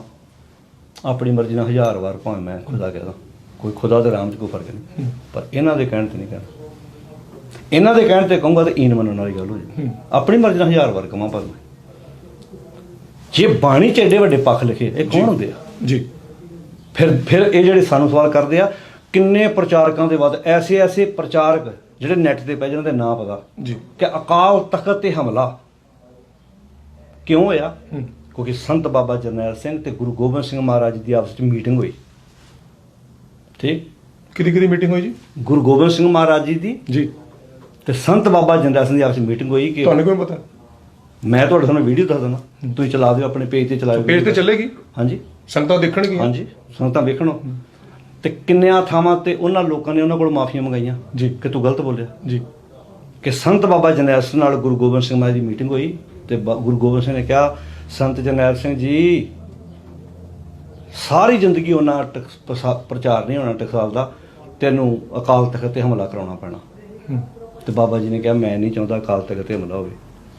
ਆਪਣੀ ਮਰਜ਼ੀ ਨਾਲ ਹਜ਼ਾਰ ਵਾਰ ਭਾਵੇਂ ਮੈਂ ਖੁਦਾ ਕਹਦਾ ਕੋਈ ਖੁਦਾ ਤੇ ਰਾਮ 'ਚ ਕੋਈ ਫ਼ਰਕ ਨਹੀਂ। ਪਰ ਇਹਨਾਂ ਦੇ ਕਹਿਣ ਤੇ ਨਹੀਂ ਕਹਿਣਾ। ਇਹਨਾਂ ਦੇ ਕਹਿਣ ਤੇ ਕਹੂੰਗਾ ਤੇ ਈਨ ਮੰਨਣ ਵਾਲੀ ਗੱਲ ਹੋ ਜੀ। ਆਪਣੀ ਮਰਜ਼ੀ ਨਾਲ ਹਜ਼ਾਰ ਵਾਰ ਕਮਾਂ ਪਰ ਜੇ ਬਾਣੀ 'ਚ ਏਡੇ ਵੱਡੇ ਪੱਖ ਲਿਖੇ ਇਹ ਕੌਣ ਹੁੰਦੇ ਆ? ਜੀ। ਫਿਰ ਫਿਰ ਇਹ ਜਿਹੜੇ ਸਾਨੂੰ ਸਵਾਲ ਕਰਦੇ ਆ ਕਿੰਨੇ ਪ੍ਰਚਾਰਕਾਂ ਦੇ ਵੱਧ ਐਸੇ ਐਸੇ ਪ੍ਰਚਾਰਕ ਜਿਹੜੇ ਨੈਟ ਤੇ ਪੈ ਜਿਹਨਾਂ ਦੇ ਨਾਂ ਪਤਾ? ਜੀ। ਕਿ ਅਕਾਲ ਤਖਤ ਤੇ ਹਮਲਾ। ਕਿਉਂ ਹੋਇਆ? ਕਿਉਂਕਿ ਸੰਤ ਬਾਬਾ ਜਰਨੈਲ ਸਿੰਘ ਤੇ ਗੁਰੂ ਗੋਬਿੰਦ ਸਿੰਘ ਮਹਾਰਾਜ ਦੀ ਆਪਸ ਵਿੱਚ ਮੀਟਿੰਗ ਹੋਈ। ਠੀਕ? ਕਿਹਦੀ ਕਿਹਦੀ ਮੀਟਿੰਗ ਹੋਈ ਜੀ? ਗੁਰੂ ਗੋਬਿੰਦ ਸਿੰਘ ਮਹਾਰਾਜ ਜੀ ਦੀ। ਜੀ। ਤੇ ਸੰਤ ਬਾਬਾ ਜਰਨੈਲ ਸਿੰਘ ਦੀ ਆਪਸ ਵਿੱਚ ਮੀਟਿੰਗ ਹੋਈ ਕਿ ਤੁਹਾਨੂੰ ਕਿਵੇਂ ਪਤਾ? ਮੈਂ ਤੁਹਾਡੇ ਸਾਹਮਣੇ ਵੀਡੀਓ ਦੱਸ ਦਿੰਦਾ। ਤੁਸੀਂ ਚਲਾ ਦਿਓ ਆਪਣੇ ਪੇਜ ਤੇ ਚਲਾਇਓ ਪੇਜ ਤੇ ਚੱਲੇਗੀ? ਹਾਂਜੀ। ਸੰਗਤਾਂ ਦੇਖਣਗੀਆਂ? ਹਾਂਜੀ ਸੰਗਤਾਂ ਵੇਖਣੋ ਤੇ ਕਿੰਨਿਆਂ ਥਾਵਾਂ ਤੇ ਉਹਨਾਂ ਲੋਕਾਂ ਨੇ ਉਹਨਾਂ ਕੋਲ ਮਾਫੀਆਂ ਮੰਗਾਈਆਂ? ਜੀ। ਕਿ ਤੂੰ ਗਲਤ ਬੋਲਿਆ? ਜੀ। ਕਿ ਸੰਤ ਬਾਬਾ ਜਰਨੈਲ ਸਿੰਘ ਨਾਲ ਗੁਰੂ ਗੋਬਿੰਦ ਸਿੰਘ ਮਹਾਰਾਜ ਦੀ ਮੀਟਿੰਗ ਹੋਈ ਤੇ ਗੁਰੂ ਗੋਬਿੰਦ ਸਿੰਘ ਨੇ ਕਿਹਾ ਸੰਤ ਜਰਨੈਲ ਸਿੰਘ ਜੀ ਸਾਰੀ ਜ਼ਿੰਦਗੀ ਉਹਨਾਂ ਪ੍ਰਚਾਰ ਨਹੀਂ ਹੋਣਾ ਟਕਸਾਲ ਦਾ ਤੈਨੂੰ ਅਕਾਲ ਤਖਤ ਤੇ ਹਮਲਾ ਕਰਾਉਣਾ ਪੈਣਾ। ਤੇ ਬਾਬਾ ਜੀ ਨੇ ਕਿਹਾ ਮੈਂ ਨਹੀਂ ਚਾਹੁੰਦਾ ਅਕਾਲ ਤਖਤ ਤੇ ਹਮਲਾ ਹੋਵੇ।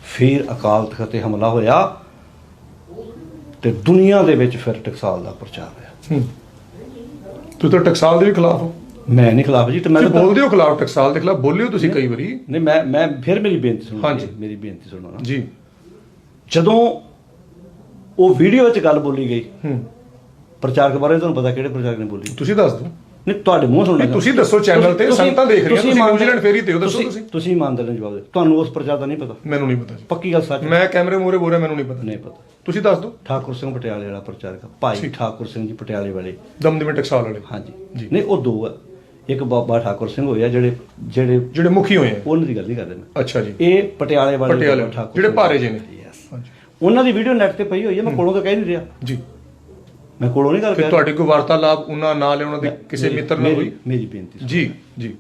ਫਿਰ ਅਕਾਲ ਤਖਤ ਤੇ ਹਮਲਾ ਹੋਇਆ ਤੇ ਦੁਨੀਆ ਦੇ ਵਿੱਚ ਫਿਰ ਟਕਸਾਲ ਦਾ ਪ੍ਰਚਾਰ ਹੋਇਆ। ਤੁਸੀਂ ਤਾਂ ਟਕਸਾਲ ਦੇ ਵੀ ਖਿਲਾਫ ਹੋ। ਮੈਂ ਨਹੀਂ ਖਿਲਾਫ ਜੀ ਤੇ ਮੈਂ ਤਾਂ ਬੋਲਦੇ ਹੋ ਖਿਲਾਫ ਟਕਸਾਲ ਦੇ ਖਿਲਾਫ ਬੋਲਿਓ ਤੁਸੀਂ ਕਈ ਵਾਰੀ। ਨਹੀਂ ਮੈਂ ਮੈਂ ਫਿਰ ਮੇਰੀ ਬੇਨਤੀ ਸੁਣੋ ਹਾਂਜੀ। ਮੇਰੀ ਬੇਨਤੀ ਸੁਣੋ ਨਾ। ਜੀ। ਜਦੋਂ ਉਹ ਵੀਡੀਓ ਵਿੱਚ ਗੱਲ ਬੋਲੀ ਗਈ ਹੂੰ। ਪ੍ਰਚਾਰਕ ਬਾਰੇ ਤੁਹਾਨੂੰ ਪਤਾ ਕਿਹੜੇ ਪ੍ਰਚਾਰਕ ਨੇ ਬੋਲੀ? ਤੁਸੀਂ ਦੱਸ ਦਿਓ। ਨਹੀਂ ਤੁਹਾਡੇ ਮੂੰਹ ਸੁਣਨਾ ਨਹੀਂ, ਤੁਸੀਂ ਦੱਸੋ channel ਤੇ, ਸੰਗਤਾਂ ਦੇਖ ਰਹੀਆਂ, ਤੁਸੀਂ ਨਿਊਜ਼ੀਲੈਂਡ ਫੇਰੀ ਤੇ ਹੋ, ਦੱਸੋ ਤੁਸੀਂ- ਤੁਸੀਂ। ਇਮਾਨਦਾਰ ਨਾਲ ਜਵਾਬ ਦਿਓ ਤੁਹਾਨੂੰ ਉਸ ਪ੍ਰਚਾਰ ਦਾ ਨਹੀਂ ਪਤਾ। ਮੈਨੂੰ ਨਹੀਂ ਪਤਾ ਜੀ। ਪੱਕੀ ਗੱਲ ਸੱਚ ਮੈਂ ਕੈਮਰੇ ਮੂਹਰੇ ਬੋਲ ਰਿਹਾ ਮੈਨੂੰ ਨਹੀਂ ਪਤਾ। ਨਹੀਂ ਪਤਾ। ਤੁਸੀਂ ਦੱਸ ਦਿਓ। ਠਾਕੁਰ ਸਿੰਘ ਪਟਿਆਲੇ ਵਾਲਾ ਪ੍ਰਚਾਰਕ ਭਾਈ ਠਾਕੁਰ ਸਿੰਘ ਜੀ ਪਟਿਆਲੇ ਵਾਲੇ। ਦਮਦਮੇ ਟਕਸਾਲ ਵਾਲੇ। ਹਾਂਜੀ। ਜੀ। ਨਹੀਂ ਉਹ ਦੋ ਆ। ਇੱਕ ਬਾਬਾ ਠਾਕੁਰ ਸਿੰਘ ਹੋਇਆ ਜਿਹੜੇ ਜਿਹੜੇ ਜਿਹੜੇ ਮੁਖੀ ਹੋਏ ਆ। ਉਹਨਾਂ ਦੀ ਗੱਲ ਨਹੀਂ ਕਰਦੇ ਮੈਂ। ਅੱਛਾ ਜੀ। ਇਹ ਪਟਿਆਲੇ ਵਾਲੇ ਪਟਿਆਲੇ ਠਾਕੁਰ ਜਿਹੜੇ। ਭਾਰੇ ਜਿਹੇ ਨੇ। ਉਹਨਾਂ ਦੀ ਵੀਡੀਓ ਨੈਟ ਤੇ ਪਈ ਹੋਈ ਹੈ ਮੈਂ ਕੋਲੋਂ ਤਾਂ ਕਹਿ ਨਹੀਂ ਰਿਹਾ। ਜੀ। ਮੈਂ ਕੋਲੋਂ ਨਹੀਂ ਗੱਲ ਕਰ ਤੁਹਾਡੀ ਕੋਈ ਵਾਰਤਾਲਾਪ ਉਹਨਾਂ ਨਾਲ ਉਹਨਾਂ ਦੇ ਕਿਸੇ ਮਿੱਤਰ ਨਾਲ ਹੋਈ? ਮੇਰੀ ਬੇਨਤੀ। ਜੀ ਜੀ।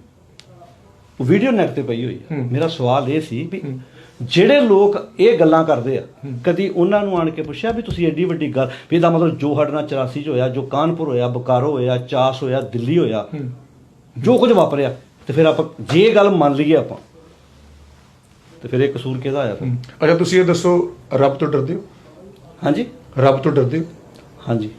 ਉਹ ਵੀਡੀਓ ਨੈਟ ਤੇ ਪਈ ਹੋਈ ਹੈ। ਮੇਰਾ ਸਵਾਲ ਇਹ ਸੀ ਵੀ ਜਿਹੜੇ ਲੋਕ ਇਹ ਗੱਲਾਂ ਕਰਦੇ ਆ ਕਦੀ ਉਹਨਾਂ ਨੂੰ ਆਣ ਕੇ ਪੁੱਛਿਆ ਵੀ ਤੁਸੀਂ ਐਡੀ ਵੱਡੀ ਗੱਲ ਵੀ ਇਹਦਾ ਮਤਲਬ ਜੋ ਨਾਲ 84 ਚ ਹੋਇਆ ਜੋ ਕਾਨਪੁਰ ਹੋਇਆ ਬੋਕਾਰੋ ਹੋਇਆ ਚਾਸ ਹੋਇਆ ਦਿੱਲੀ ਹੋਇਆ ਜੋ ਕੁਝ ਵਾਪਰਿਆ ਤੇ ਫਿਰ ਆਪਾਂ ਜੇ ਗੱਲ ਮੰਨ ਲਈਏ ਆਪਾਂ ਤੇ ਫਿਰ ਇਹ ਕਸੂਰ ਕਿਹਦਾ ਆਇਆ ਫਿਰ। ਅੱਛਾ ਤੁਸੀਂ ਇਹ ਦੱਸੋ ਰੱਬ ਤੋਂ ਡਰਦੇ ਹੋ? ਹਾਂਜੀ। ਰੱਬ ਤੋਂ ਡਰਦੇ ਹੋ? ਹਾਂਜੀ।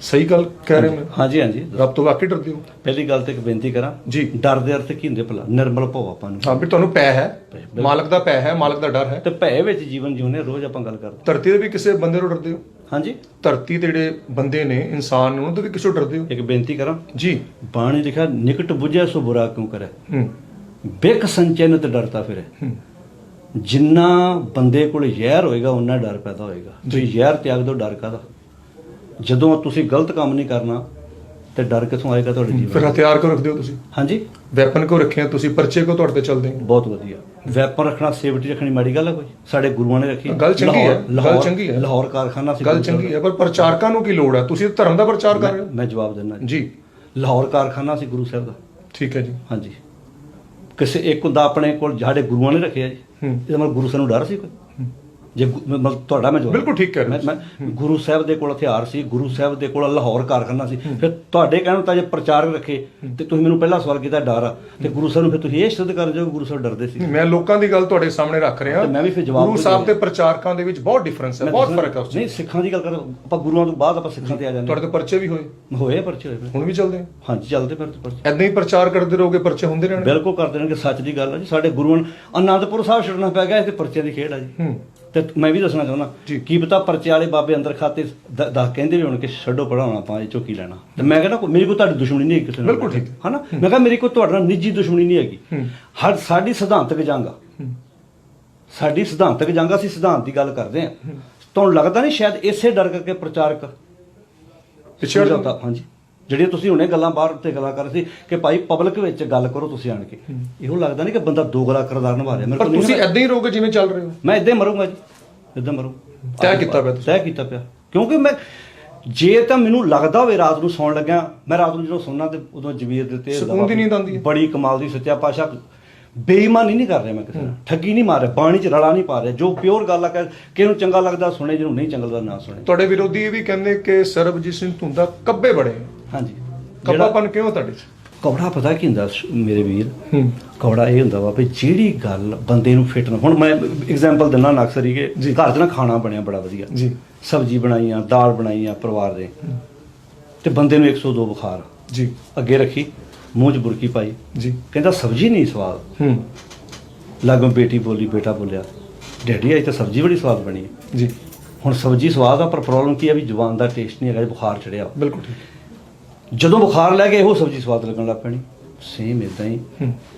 ਸਹੀ ਗੱਲ ਕਹਿ ਰਹੇ ਹੋ ਹਾਂਜੀ ਹਾਂਜੀ। ਰੱਬ ਤੋਂ ਵਾਕਈ ਡਰਦੇ ਹੋ? ਪਹਿਲੀ ਗੱਲ ਤੇ ਇੱਕ ਬੇਨਤੀ ਕਰਾਂ। ਜੀ। ਡਰ ਦੇ ਅਰਥ ਕੀ ਹੁੰਦੇ ਭਲਾ? ਨਿਰਮਲ ਭਉ ਆਪਾਂ ਨੂੰ। ਹਾਂ ਵੀ ਤੁਹਾਨੂੰ ਪੈ ਹੈ। ਮਾਲਕ ਦਾ ਪੈ ਹੈ ਮਾਲਕ ਦਾ ਡਰ ਹੈ। ਤੇ ਭੈ ਵਿੱਚ ਜੀਵਨ ਜਿਉਨੇ ਰੋਜ਼ ਆਪਾਂ ਗੱਲ ਕਰਦੇ ਧਰਤੀ ਦੇ ਵੀ ਕਿਸੇ ਬੰਦੇ ਤੋਂ ਡਰਦੇ ਹੋ? ਹਾਂਜੀ। ਧਰਤੀ ਤੇ ਜਿਹੜੇ ਬੰਦੇ ਨੇ ਇਨਸਾਨ ਨੇ ਉਹਨਾਂ ਤੋਂ ਵੀ ਕਿਸੇ ਡਰਦੇ ਹੋ? ਇੱਕ ਬੇਨਤੀ ਕਰਾਂ। ਜੀ। ਬਾਣੀ ਲਿਖਿਆ ਨਿਕਟ ਬੁਝੈ ਸੋ ਬੁਰਾ ਕਿਉਂ ਕਰੇ? ਹੂੰ। ਬਿਕ ਸੰਚਨ ਤੇ ਡਰਤਾ ਫਿਰੇ। ਹੂੰ। ਜਿੰਨਾ ਬੰਦੇ ਕੋਲ ਜ਼ਹਿਰ ਹੋਏਗਾ ਉਹਨਾਂ ਡਰ ਪੈਦਾ ਹੋਏਗਾ। ਤੁਸੀਂ ਜ਼ਹਿਰ ਤਿਆਗ ਦਿਓ ਡਰ ਕਾਦਾ ਜਦੋਂ ਤੁਸੀਂ ਗਲਤ ਕੰਮ ਨਹੀਂ ਕਰਨਾ ਤੇ ਡਰ ਕਿੱਥੋਂ ਆਏਗਾ ਤੁਹਾਡੇ ਫਿਰ ਜੀਵਨ ਹਥਿਆਰ ਕਿਉਂ ਰੱਖਦੇ ਹੋ ਤੁਸੀਂ? ਹਾਂਜੀ। ਵੈਪਨ ਕਿਉਂ ਰੱਖੇ ਆ ਤੁਸੀਂ? ਪਰਚੇ ਕਿਉਂ ਤੁਹਾਡੇ ਤੇ ਚੱਲਦੇ ਆ ਬਹੁਤ ਵਧੀਆ। ਵੈਪਨ ਰੱਖਣਾ ਸੇਫਟੀ ਰੱਖਣੀ ਮਾੜੀ ਗੱਲ ਹੈ ਕੋਈ? ਸਾਡੇ ਗੁਰੂਆਂ ਨੇ ਰੱਖੀ। ਗੱਲ ਚੰਗੀ ਹੈ, ਲਾਹੌਰ- ਗੱਲ ਚੰਗੀ ਹੈ। ਲਾਹੌਰ ਕਾਰਖਾਨਾ ਸੀ। ਗੱਲ ਸਾਹਿਬ ਚੰਗੀ ਹੈ ਪਰ ਪ੍ਰਚਾਰਕਾਂ ਨੂੰ ਕੀ ਲੋੜ ਹੈ ਤੁਸੀਂ ਧਰਮ ਦਾ ਪ੍ਰਚਾਰ ਕਰ ਰਹੇ। ਹੋ? ਮੈਂ ਜਵਾਬ ਦਿੰਦਾ ਜੀ। ਲਾਹੌਰ ਕਾਰਖਾਨਾ ਸੀ ਗੁਰੂ ਸਾਹਿਬ ਦਾ। ਠੀਕ ਹੈ ਜੀ। ਹਾਂਜੀ। ਕਿਸੇ ਇੱਕ ਹੁੰਦਾ ਆਪਣੇ ਕੋਲ ਸਾਡੇ ਗੁਰੂਆਂ ਨੇ ਰੱਖਿਆ ਜੀ। ਹੂੰ। ਇਹਦਾ ਮਤਲਬ ਗੁਰੂ ਸਾਨੂੰ ਡਰ ਸੀ ਕੋਈ? ਜੇ ਗੁ- ਮ- ਮਤਲਬ ਤੁਹਾਡਾ ਮੈਂ ਜਵਾਬ ਬਿਲਕੁਲ ਠੀਕ ਕਹਿ ਰਹੇ ਮੈਂ- ਮੈਂ ਗੁਰੂ ਸਾਹਿਬ ਦੇ ਕੋਲ ਹਥਿਆਰ ਸੀ ਗੁਰੂ ਸਾਹਿਬ ਦੇ ਕੋਲ ਲਾਹੌਰ ਕਾਰਖਾਨਾ ਸੀ। ਫਿਰ ਤੁਹਾਡੇ ਕਹਿਣ ਤਾਂ ਜੇ ਪ੍ਰਚਾਰਕ ਰੱਖੇ ਤੇ ਤੁਸੀਂ ਮੈਨੂੰ ਪਹਿਲਾ ਸਵਾਲ ਕੀਤਾ ਡਰ ਆ। ਤੇ ਗੁਰੂ ਸਾਹਿਬ ਨੂੰ ਫਿਰ ਤੁਸੀਂ ਇਹ ਸਿੱਧ ਕਰ ਜਾਓ ਕਿ ਗੁਰੂ ਸਾਹਿਬ ਡਰਦੇ ਸੀ। ਮੈਂ ਲੋਕਾਂ ਦੀ ਗੱਲ ਤੁਹਾਡੇ ਸਾਹਮਣੇ ਰੱਖ ਰਿਹਾ। ਤੇ ਮੈਂ ਵੀ ਫਿਰ ਜਵਾਬ ਗੁਰੂ ਦੇ ਸਾਹਿਬ। ਤੇ ਪ੍ਰਚਾਰਕਾਂ ਦੇ ਵਿੱਚ ਬਹੁਤ ਡਿਫਰੈਂਸ ਹੈ ਮੈਂ ਬਹੁਤ ਦੱਸਣਾ- ਫ਼ਰਕ ਹੈ ਉਸ 'ਚ। ਨਹੀਂ ਸਿੱਖਾਂ ਦੀ ਗੱਲ ਕਰ ਆਪਾਂ ਗੁਰੂਆਂ ਤੋਂ ਬਾਅਦ ਆਪਾਂ ਸਿੱਖਾਂ ਤੇ ਆ ਜਾਂਦੇ ਤੁਹਾਡੇ ਤੋਂ ਪਰਚੇ ਵੀ ਹੋਏ? ਹੋਏ ਪਰਚੇ ਹੋਏ ਹੁਣ ਵੀ ਚੱਲਦੇ ਆ? ਹਾਂਜੀ ਚੱਲਦੇ ਫਿਰ ਪਰਚੇ। ਐਦਾਂ ਹੀ ਪ੍ਰਚਾਰ ਕਰਦੇ ਰਹੋਗੇ ਪਰਚੇ ਹੁੰਦੇ ਰਹਿਣਗੇ? ਬਿਲਕੁਲ ਕਰਦੇ ਨੇ ਕਿ ਸੱਚ ਦੀ ਗੱਲ ਹੈ ਜੀ। ਸਾਡੇ ਗੁਰੂਆਂ ਨੂੰ ਅਨੰਦਪੁਰ ਸਾਹਿਬ ਛੱਡਣਾ ਪੈ ਗਿਆ ਇਹ ਤੇ ਪਰਚਿਆਂ ਦੀ ਖੇਡ ਆ ਜੀ। ਹੂੰ। ਤੇ ਮੈਂ ਵੀ ਦੱਸਣਾ ਚਾਹੁੰਦਾ। ਕੀ ਪਤਾ ਪਰਚੇ ਵਾਲੇ ਬਾਬੇ ਅੰਦਰ ਖਾਤੇ ਦ- ਦੱਸ ਕਹਿੰਦੇ ਵੀ ਹੁਣ ਕਿ ਛੱਡੋ ਪੜਾਉਣਾ ਆਪਾਂ ਇਹ ਚੋਂ ਕੀ ਲੈਣਾ। ਤੇ ਮੈਂ ਕਹਿੰਦਾ ਮੇਰੀ ਕੋਈ ਤੁਹਾਡੀ ਦੁਸ਼ਮਣੀ ਨਹੀਂ ਹੈ ਕਿਸੇ ਨਾਲ। ਬਿਲਕੁਲ ਠੀਕ। ਹਨਾ? ਮੈਂ ਕਹਿੰਦਾ ਮੇਰੀ ਕੋਈ ਤੁਹਾਡੇ ਨਾਲ ਨਿੱਜੀ ਦੁਸ਼ਮਣੀ ਨਹੀਂ ਹੈਗੀ। ਹਰ ਸਾਡੀ ਸਿਧਾਂਤਕ ਜੰਗ ਆ। ਸਾਡੀ ਸਿਧਾਂਤਕ ਜੰਗ ਆ, ਅਸੀਂ ਸਿਧਾਂਤ ਦੀ ਗੱਲ ਕਰਦੇ ਆ ਤੁਹਾਨੂੰ ਲੱਗਦਾ ਨਹੀਂ ਸ਼ਾਇਦ ਇਸੇ ਡਰ ਕਰਕੇ ਪ੍ਰਚਾਰਕ ਪਿੱਛੇ ਹਟ ਸਮਝੌਤਾ ਹਾਂਜੀ। ਜਿਹੜੀਆਂ ਤੁਸੀਂ ਹੁਣੇ ਗੱਲਾਂ ਬਾਹਰ ਤੇ ਗੱਲਾਂ ਕਰ ਰਹੇ ਸੀ ਕਿ ਭਾਈ ਪਬਲਿਕ ਵਿੱਚ ਗੱਲ ਕਰੋ ਤੁਸੀਂ ਆਣ ਕੇ। ਇਹੋ ਲੱਗਦਾ ਨਹੀਂ ਕਿ ਬੰਦਾ ਦੋ ਗਲਾ ਕਰਦਾਰ ਨਿਭਾ ਰਿਹਾ। ਮੇਰੇ ਪਰ ਤੁਸੀਂ ਐਦਾਂ ਹੀ ਰਹੋਗੇ ਜਿਵੇਂ ਚੱਲ ਰਹੇ। ਹੋ ਮੈਂ ਇਦਾਂ ਮਰੂੰਗਾ ਜੀ। ਇਦਾਂ ਮਰੂ। ਤੈਅ ਕੀਤਾ ਪਿਆ। ਤੈਅ ਕੀਤਾ ਪਿਆ। ਕਿਉਂਕਿ ਮੈਂ ਜੇ ਤਾਂ ਮੈਨੂੰ ਲੱਗਦਾ ਹੋਵੇ ਰਾਤ ਨੂੰ ਸੌਣ ਲੱਗਿਆ ਮੈਂ ਰਾਤ ਨੂੰ ਜਦੋਂ ਸੌਣਾ ਤੇ ਉਦੋਂ ਜਵੀਰ ਦੇ ਤੇ ਸਕੂਨ ਦੀ ਨੀਂਦ ਆਉਂਦੀ ਹੈ। ਬੜੀ ਕਮਾਲ ਦੀ ਸੱਚਾ ਪਾਸ਼ਾ ਬੇਈਮਾਨੀ ਨਹੀਂ ਕਰ ਰਿਹਾ ਮੈਂ ਕਿਸੇ ਨਾਲ। ਠੱਗੀ ਨਹੀਂ ਮਾਰ ਰਿਹਾ ਬਾਣੀ ਚ ਰਲਾ ਨਹੀਂ ਪਾ ਰਿਹਾ। ਜੋ ਪਿਓਰ ਗੱਲ ਆ ਕਿ ਕਿਹਨੂੰ ਚੰਗਾ ਲੱਗਦਾ ਸੁਣੇ ਜਿਹਨੂੰ ਨਹੀਂ ਚੰਗਾ ਲੱਗਦਾ ਨਾ ਸੁਣੇ। ਤੁਹਾਡੇ ਵਿਰੋਧੀ ਇਹ ਵੀ ਕਹਿੰਦੇ ਕਿ ਸਰਬਜੀਤ ਸਿੰਘ ਧੁੰਦਾ ਕੱਬੇ ਬੜੇ। ਹਾਂਜੀ। ਕੱਬਾਪਨ ਕਿਉਂ ਤੁਹਾਡੇ ਚ? ਕੌੜਾ ਪਤਾ ਕੀ ਹੁੰਦਾ ਮੇਰੇ ਵੀਰ? ਕੌੜਾ ਇਹ ਹੁੰਦਾ ਵਾ ਵੀ ਜਿਹੜੀ ਗੱਲ ਬੰਦੇ ਨੂੰ ਫਿੱਟ ਨਾ ਹੁਣ ਮੈਂ ਐਗਜ਼ਾਮਪਲ ਦਿੰਦਾ ਨਾ ਅਕਸਰ ਹੀ ਕਿ। ਘਰ 'ਚ ਨਾ ਖਾਣਾ ਬਣਿਆ ਬੜਾ ਵਧੀਆ। ਜੀ। ਸਬਜ਼ੀ ਬਣਾਈ ਆ ਦਾਲ ਬਣਾਈ ਆ ਪਰਿਵਾਰ ਦੇ। ਤੇ ਬੰਦੇ ਨੂੰ 102 ਬੁਖਾਰ। ਜੀ। ਅੱਗੇ ਰੱਖੀ ਮੂੰਹ 'ਚ ਬੁਰਕੀ ਪਾਈ। ਜੀ। ਕਹਿੰਦਾ ਸਬਜ਼ੀ ਨਹੀਂ ਸਵਾਦ। ਹੂੰ। ਲਾਗੋਂ ਬੇਟੀ ਬੋਲੀ ਬੇਟਾ ਬੋਲਿਆ ਡੈਡੀ ਅੱਜ ਤਾਂ ਸਬਜ਼ੀ ਬੜੀ ਸਵਾਦ ਬਣੀ ਜੀ। ਹੁਣ ਸਬਜ਼ੀ ਸਵਾਦ ਆ ਪਰ ਪ੍ਰੋਬਲਮ ਕੀ ਆ ਵੀ ਜ਼ੁਬਾਨ ਦਾ ਟੇਸਟ ਨਹੀਂ ਹੈਗਾ ਬੁਖਾਰ ਚੜਿਆ ਬਿਲਕੁਲ ਠੀਕ। ਜਦੋਂ ਬੁਖਾਰ ਲੈ ਕੇ ਇਹੋ ਸਬਜ਼ੀ ਸਵਾਦ ਲੱਗਣ ਲੱਗ ਪੈਣੀ। ਸੇਮ ਇਦਾਂ ਹੀ।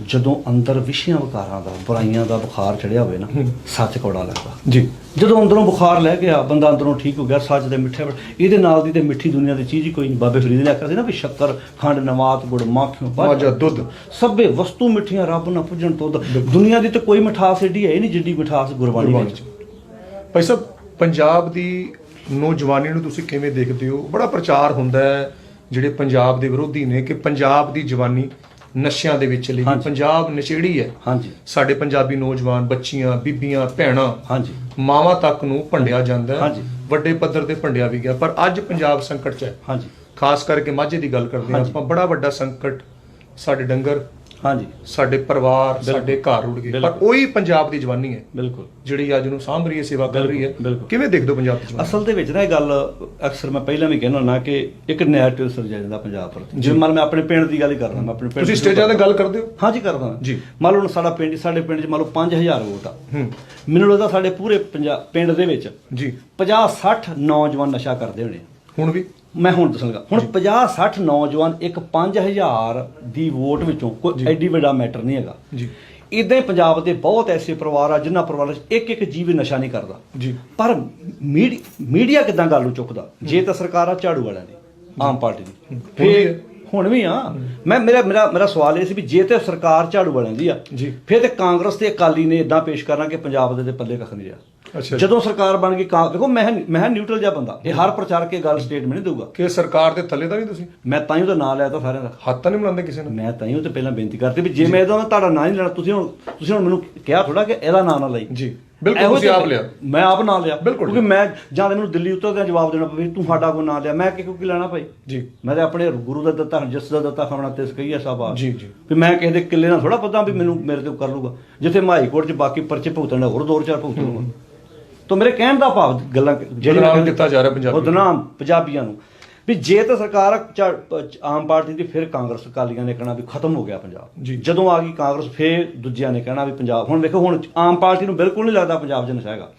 ਜਦੋਂ ਅੰਦਰ ਵਿਸ਼ਿਆਂ ਵਿਕਾਰਾਂ ਦਾ ਬੁਰਾਈਆਂ ਦਾ ਬੁਖਾਰ ਚੜਿਆ ਹੋਵੇ ਨਾ। ਸੱਚ ਕੌੜਾ ਲੱਗਦਾ। ਜੀ। ਜਦੋਂ ਅੰਦਰੋਂ ਬੁਖਾਰ ਲੈ ਗਿਆ ਬੰਦਾ ਅੰਦਰੋਂ ਠੀਕ ਹੋ ਗਿਆ ਸੱਚ ਦੇ ਮਿੱਠੇ ਇਹਦੇ ਨਾਲ ਦੀ ਤੇ ਮਿੱਠੀ ਦੁਨੀਆ ਦੀ ਚੀਜ਼ ਹੀ ਕੋਈ ਨਹੀਂ। ਬਾਬੇ ਫਰੀਦ ਨੇ ਆਖਿਆ ਸੀ ਨਾ ਵੀ ਸ਼ੱਕਰ ਖੰਡ ਨਵਾਤ ਗੁੜ ਮਾਖਿਓ ਮਾਝਾ ਦੁੱਧ। ਸਭੇ ਵਸਤੂ ਮਿੱਠੀਆਂ ਰੱਬ ਨਾ ਪੁੱਜਣ ਤੋਂ ਦੁਨੀਆ ਦੀ ਤੇ ਕੋਈ ਮਿਠਾਸ ਏਡੀ ਹੈ ਨਹੀਂ ਜਿੱਡੀ ਮਿਠਾਸ ਗੁਰਬਾਣੀ ਵਿੱਚ। ਭਾਈ ਸਾਹਿਬ ਪੰਜਾਬ ਦੀ ਨੌਜਵਾਨੀ ਨੂੰ ਤੁਸੀਂ ਕਿਵੇਂ ਦੇਖਦੇ ਹੋ? ਬੜਾ ਪ੍ਰਚਾਰ ਹੁੰਦਾ ਹੈ। ਜਿਹੜੇ ਪੰਜਾਬ ਦੇ ਵਿਰੋਧੀ ਨੇ ਕਿ ਪੰਜਾਬ ਦੀ ਜਵਾਨੀ ਨਸ਼ਿਆਂ ਦੇ ਵਿੱਚ ਹਾਂਜੀ। ਪੰਜਾਬ ਨਸ਼ੇੜੀ ਹੈ। ਹਾਂਜੀ। ਸਾਡੇ ਪੰਜਾਬੀ ਨੌਜਵਾਨ ਬੱਚੀਆਂ ਬੀਬੀਆਂ ਭੈਣਾਂ ਹਾਂਜੀ। ਮਾਵਾਂ ਤੱਕ ਨੂੰ ਭੰਡਿਆ ਜਾਂਦਾ ਹੈ। ਹਾਂਜੀ। ਵੱਡੇ ਪੱਧਰ ਤੇ ਭੰਡਿਆ ਵੀ ਗਿਆ। ਪਰ ਅੱਜ ਪੰਜਾਬ ਸੰਕਟ 'ਚ ਹੈ। ਹਾਂਜੀ। ਖਾਸ ਕਰਕੇ ਮਾਝੇ ਦੀ ਗੱਲ ਕਰਦੇ ਹਾਂ। ਆਪਾਂ। ਬੜਾ ਵੱਡਾ ਸੰਕਟ ਸਾਡੇ ਡੰਗਰ ਹਾਂਜੀ। ਸਾਡੇ ਪਰਿਵਾਰ ਸਾਡੇ ਘਰ ਰੁੜ ਗਏ। ਪਰ ਬਿਲਕੁਲ। ਉਹੀ ਪੰਜਾਬ ਦੀ ਜਵਾਨੀ ਹੈ ਬਿਲਕੁਲ। ਜਿਹੜੀ ਅੱਜ ਨੂੰ ਸਾਂਭ ਰਹੀ ਹੈ ਸੇਵਾ ਕਰ ਰਹੀ ਹੈ। ਬਿਲਕੁਲ। ਕਿਵੇਂ ਦੇਖਦੇ ਹੋ ਪੰਜਾਬ ਦੀ ਜਵਾਨੀ? ਅਸਲ ਦੇ ਵਿੱਚ ਨਾ ਇਹ ਗੱਲ ਅਕਸਰ ਮੈਂ ਪਹਿਲਾਂ ਵੀ ਕਹਿੰਦਾ ਹੁੰਦਾ ਕਿ ਇੱਕ ਨੈਰੇਟਿਵ ਸਿਰਜਿਆ ਜਾਂਦਾ ਪੰਜਾਬ ਪ੍ਰਤੀ। ਜਿਵੇਂ ਮੰਨ ਮੈਂ ਆਪਣੇ ਪਿੰਡ ਦੀ ਗੱਲ ਹੀ ਕਰਦਾ ਮੈਂ ਆਪਣੇ ਪਿੰਡ ਤੁਸੀਂ ਦੀ ਸਟੇਜਾਂ ਤੇ ਗੱਲ ਕਰਦੇ ਹੋ? ਹਾਂਜੀ ਕਰਦਾ ਜੀ। ਮੰਨ ਲਓ ਹੁਣ ਸਾਡਾ ਪਿੰਡ ਸਾਡੇ ਪਿੰਡ 'ਚ ਮੰਨ ਲਓ 5000 ਵੋਟ ਆ। ਹੂੰ। ਮੈਨੂੰ ਲੱਗਦਾ ਸਾਡੇ ਪੂਰੇ ਪੰਜਾਬ ਪਿੰਡ ਦੇ ਵਿੱਚ ਜੀ। 50 60 ਨੌਜਵਾਨ ਨਸ਼ਾ ਕਰਦੇ ਹੋਣੇ ਆ। ਹੁਣ ਵੀ? ਮੈਂ ਹੁਣ ਦੱਸਾਂਗਾ। ਹੁਣ 50 60 ਨੌਜਵਾਨ ਇੱਕ 5000 ਦੀ ਵੋਟ ਵਿੱਚੋਂ ਕੋਈ ਐਡੀ ਵੱਡਾ ਮੈਟਰ ਨਹੀਂ ਹੈਗਾ। ਜੀ। ਇਦਾਂ ਹੀ ਪੰਜਾਬ ਦੇ ਬਹੁਤ ਐਸੇ ਪਰਿਵਾਰ ਆ ਜਿਨ੍ਹਾਂ ਪਰਿਵਾਰਾਂ 'ਚ ਇੱਕ ਇੱਕ ਜੀਵ ਨਸ਼ਾ ਨਹੀਂ ਕਰਦਾ। ਜੀ। ਪਰ ਮੀਡੀ- ਮੀਡੀਆ ਕਿਦਾਂ ਗੱਲ ਨੂੰ ਚੁੱਕਦਾ? ਜੇ ਤਾਂ ਸਰਕਾਰ ਆ ਝਾੜੂ ਵਾਲਿਆਂ ਦੀ ਆਮ ਪਾਰਟੀ ਦੀ। ਫੇਰ। ਹੁਣ ਵੀ ਆ। ਮੈਂ ਮੇਰਾ ਮੇਰਾ ਮੇਰਾ ਸਵਾਲ ਇਹ ਸੀ ਵੀ ਜੇ ਤੇ ਸਰਕਾਰ ਝਾੜੂ ਵਾਲਿਆਂ ਦੀ ਆ ਜੀ। ਫਿਰ ਤੇ ਕਾਂਗਰਸ ਤੇ ਅਕਾਲੀ ਨੇ ਇਦਾਂ ਪੇਸ਼ ਕਰਨਾ ਕਿ ਪੰਜਾਬ ਦੇ ਤੇ ਪੱਲੇ ਕੱਖ ਨਹੀਂ ਰਿਹਾ। ਜਦੋਂ ਸਰਕਾਰ ਬਣ ਗਈ ਕਾਂ ਦੇਖੋ ਮੈਂ ਮੈਂ ਨਿਊਟਰਲ ਜਿਹਾ ਬੰਦਾ। ਇਹ ਹਰ ਪ੍ਰਚਾਰਕ ਇਹ ਗੱਲ ਸਟੇਟਮੈਂਟ ਨਹੀਂ ਦੇਊਗਾ। ਕਿ ਸਰਕਾਰ ਦੇ ਥੱਲੇ ਤਾਂ ਨਹੀਂ ਤੁਸੀਂ? ਮੈਂ ਤਾਂ ਹੀ ਉਹਦਾ ਨਾਂ ਲਿਆ ਤਾਂ ਸਾਰਿਆਂ ਦਾ। ਹੱਥ ਤਾਂ ਨਹੀਂ ਮਿਲਾਉਂਦੇ ਕਿਸੇ ਨਾਲ ਮੈਂ ਤਾਂ ਹੀ ਉਹ ਤੇ ਪਹਿਲਾਂ ਬੇਨਤੀ ਕਰਤੀ ਵੀ ਜੇ ਮੈਂ ਇਹਦਾ ਤੁਹਾਡਾ ਨਾਂ ਨਹੀਂ ਲੈਣਾ ਤੁਸੀਂ ਹੁਣ ਤੁਸੀਂ ਹੁਣ ਮੈਨੂੰ ਕਿਹਾ ਥੋੜਾ ਕਿ ਇਹਦਾ ਨਾਂ ਨਾ ਲਈ। ਜੀ ਬਿਲਕੁਲ ਤੁਸੀਂ ਆਪ ਲਿਆ। ਮੈਂ ਆਪ ਨਾਂ ਲਿਆ। ਬਿਲਕੁਲ। ਕਿਉਂਕਿ ਮੈਂ ਜਾਂ ਮੈਨੂੰ ਦਿੱਲੀ ਉਤਰਦਿਆਂ ਜਵਾਬ ਦੇਣਾ ਪਵੇ ਤੂੰ ਸਾਡਾ ਕੋ ਨਾਂ ਲਿਆ। ਮੈਂ ਕਿ ਕਿਉਂ ਲੈਣਾ ਭਾਈ? ਜੀ। ਮੈਂ ਤਾਂ ਆਪਣੇ ਗੁਰੂ ਦਾ ਦਿੱਤਾ ਜਿਸ ਦਾ ਦਿੱਤਾ ਖਾਣਾ ਤੇ ਸਕਈਆ ਸਾਹਿਬ ਜੀ, ਜੀ। ਵੀ ਮੈਂ ਕਿਸੇ ਦੇ ਕਿੱਲੇ ਨਾਲ ਥੋੜਾ ਪਤਾ ਵੀ ਮੈਨੂੰ ਮੇਰੇ ਤੇ ਕਰ ਲੂਗਾ ਜਿੱਥੇ ਮੈਂ ਹਾਈ ਕੋਰਟ 'ਚ ਬਾਕੀ ਪਰਚੇ ਭੁਗਤਣ ਦਾ ਹੋਰ ਦੋ ਚਾਰ ਭੁਗਤ ਲੂਗਾ ਤਾਂ ਮੇਰੇ ਕਹਿਣ ਦਾ ਭਾਵ ਗੱਲਾਂ ਬਦਨਾਮ ਮੈਂ- ਕੀਤਾ ਜਾ ਰਿਹਾ ਪੰਜਾਬੀਆਂ ਨੂੰ। ਬਦਨਾਮ ਪੰਜਾਬੀਆਂ ਨੂੰ। ਵੀ ਜੇ ਤਾਂ ਸਰਕਾਰ ਆਮ ਪਾਰਟੀ ਦੀ ਫਿਰ ਕਾਂਗਰਸ ਅਕਾਲੀਆਂ ਨੇ ਕਹਿਣਾ ਵੀ ਖਤਮ ਹੋ ਗਿਆ ਪੰਜਾਬ। ਜਦੋਂ ਆ ਗਈ ਕਾਂਗਰਸ ਫਿਰ ਦੂਜਿਆਂ ਨੇ ਕਹਿਣਾ ਵੀ ਪੰਜਾਬ ਹੁਣ ਵੇਖੋ ਹੁਣ ਆਮ ਪਾਰਟੀ ਨੂੰ ਬਿਲਕੁਲ ਨਹੀਂ ਲੱਗਦਾ ਪੰਜਾਬ 'ਚ ਨਸ਼ਾ ਹੈਗਾ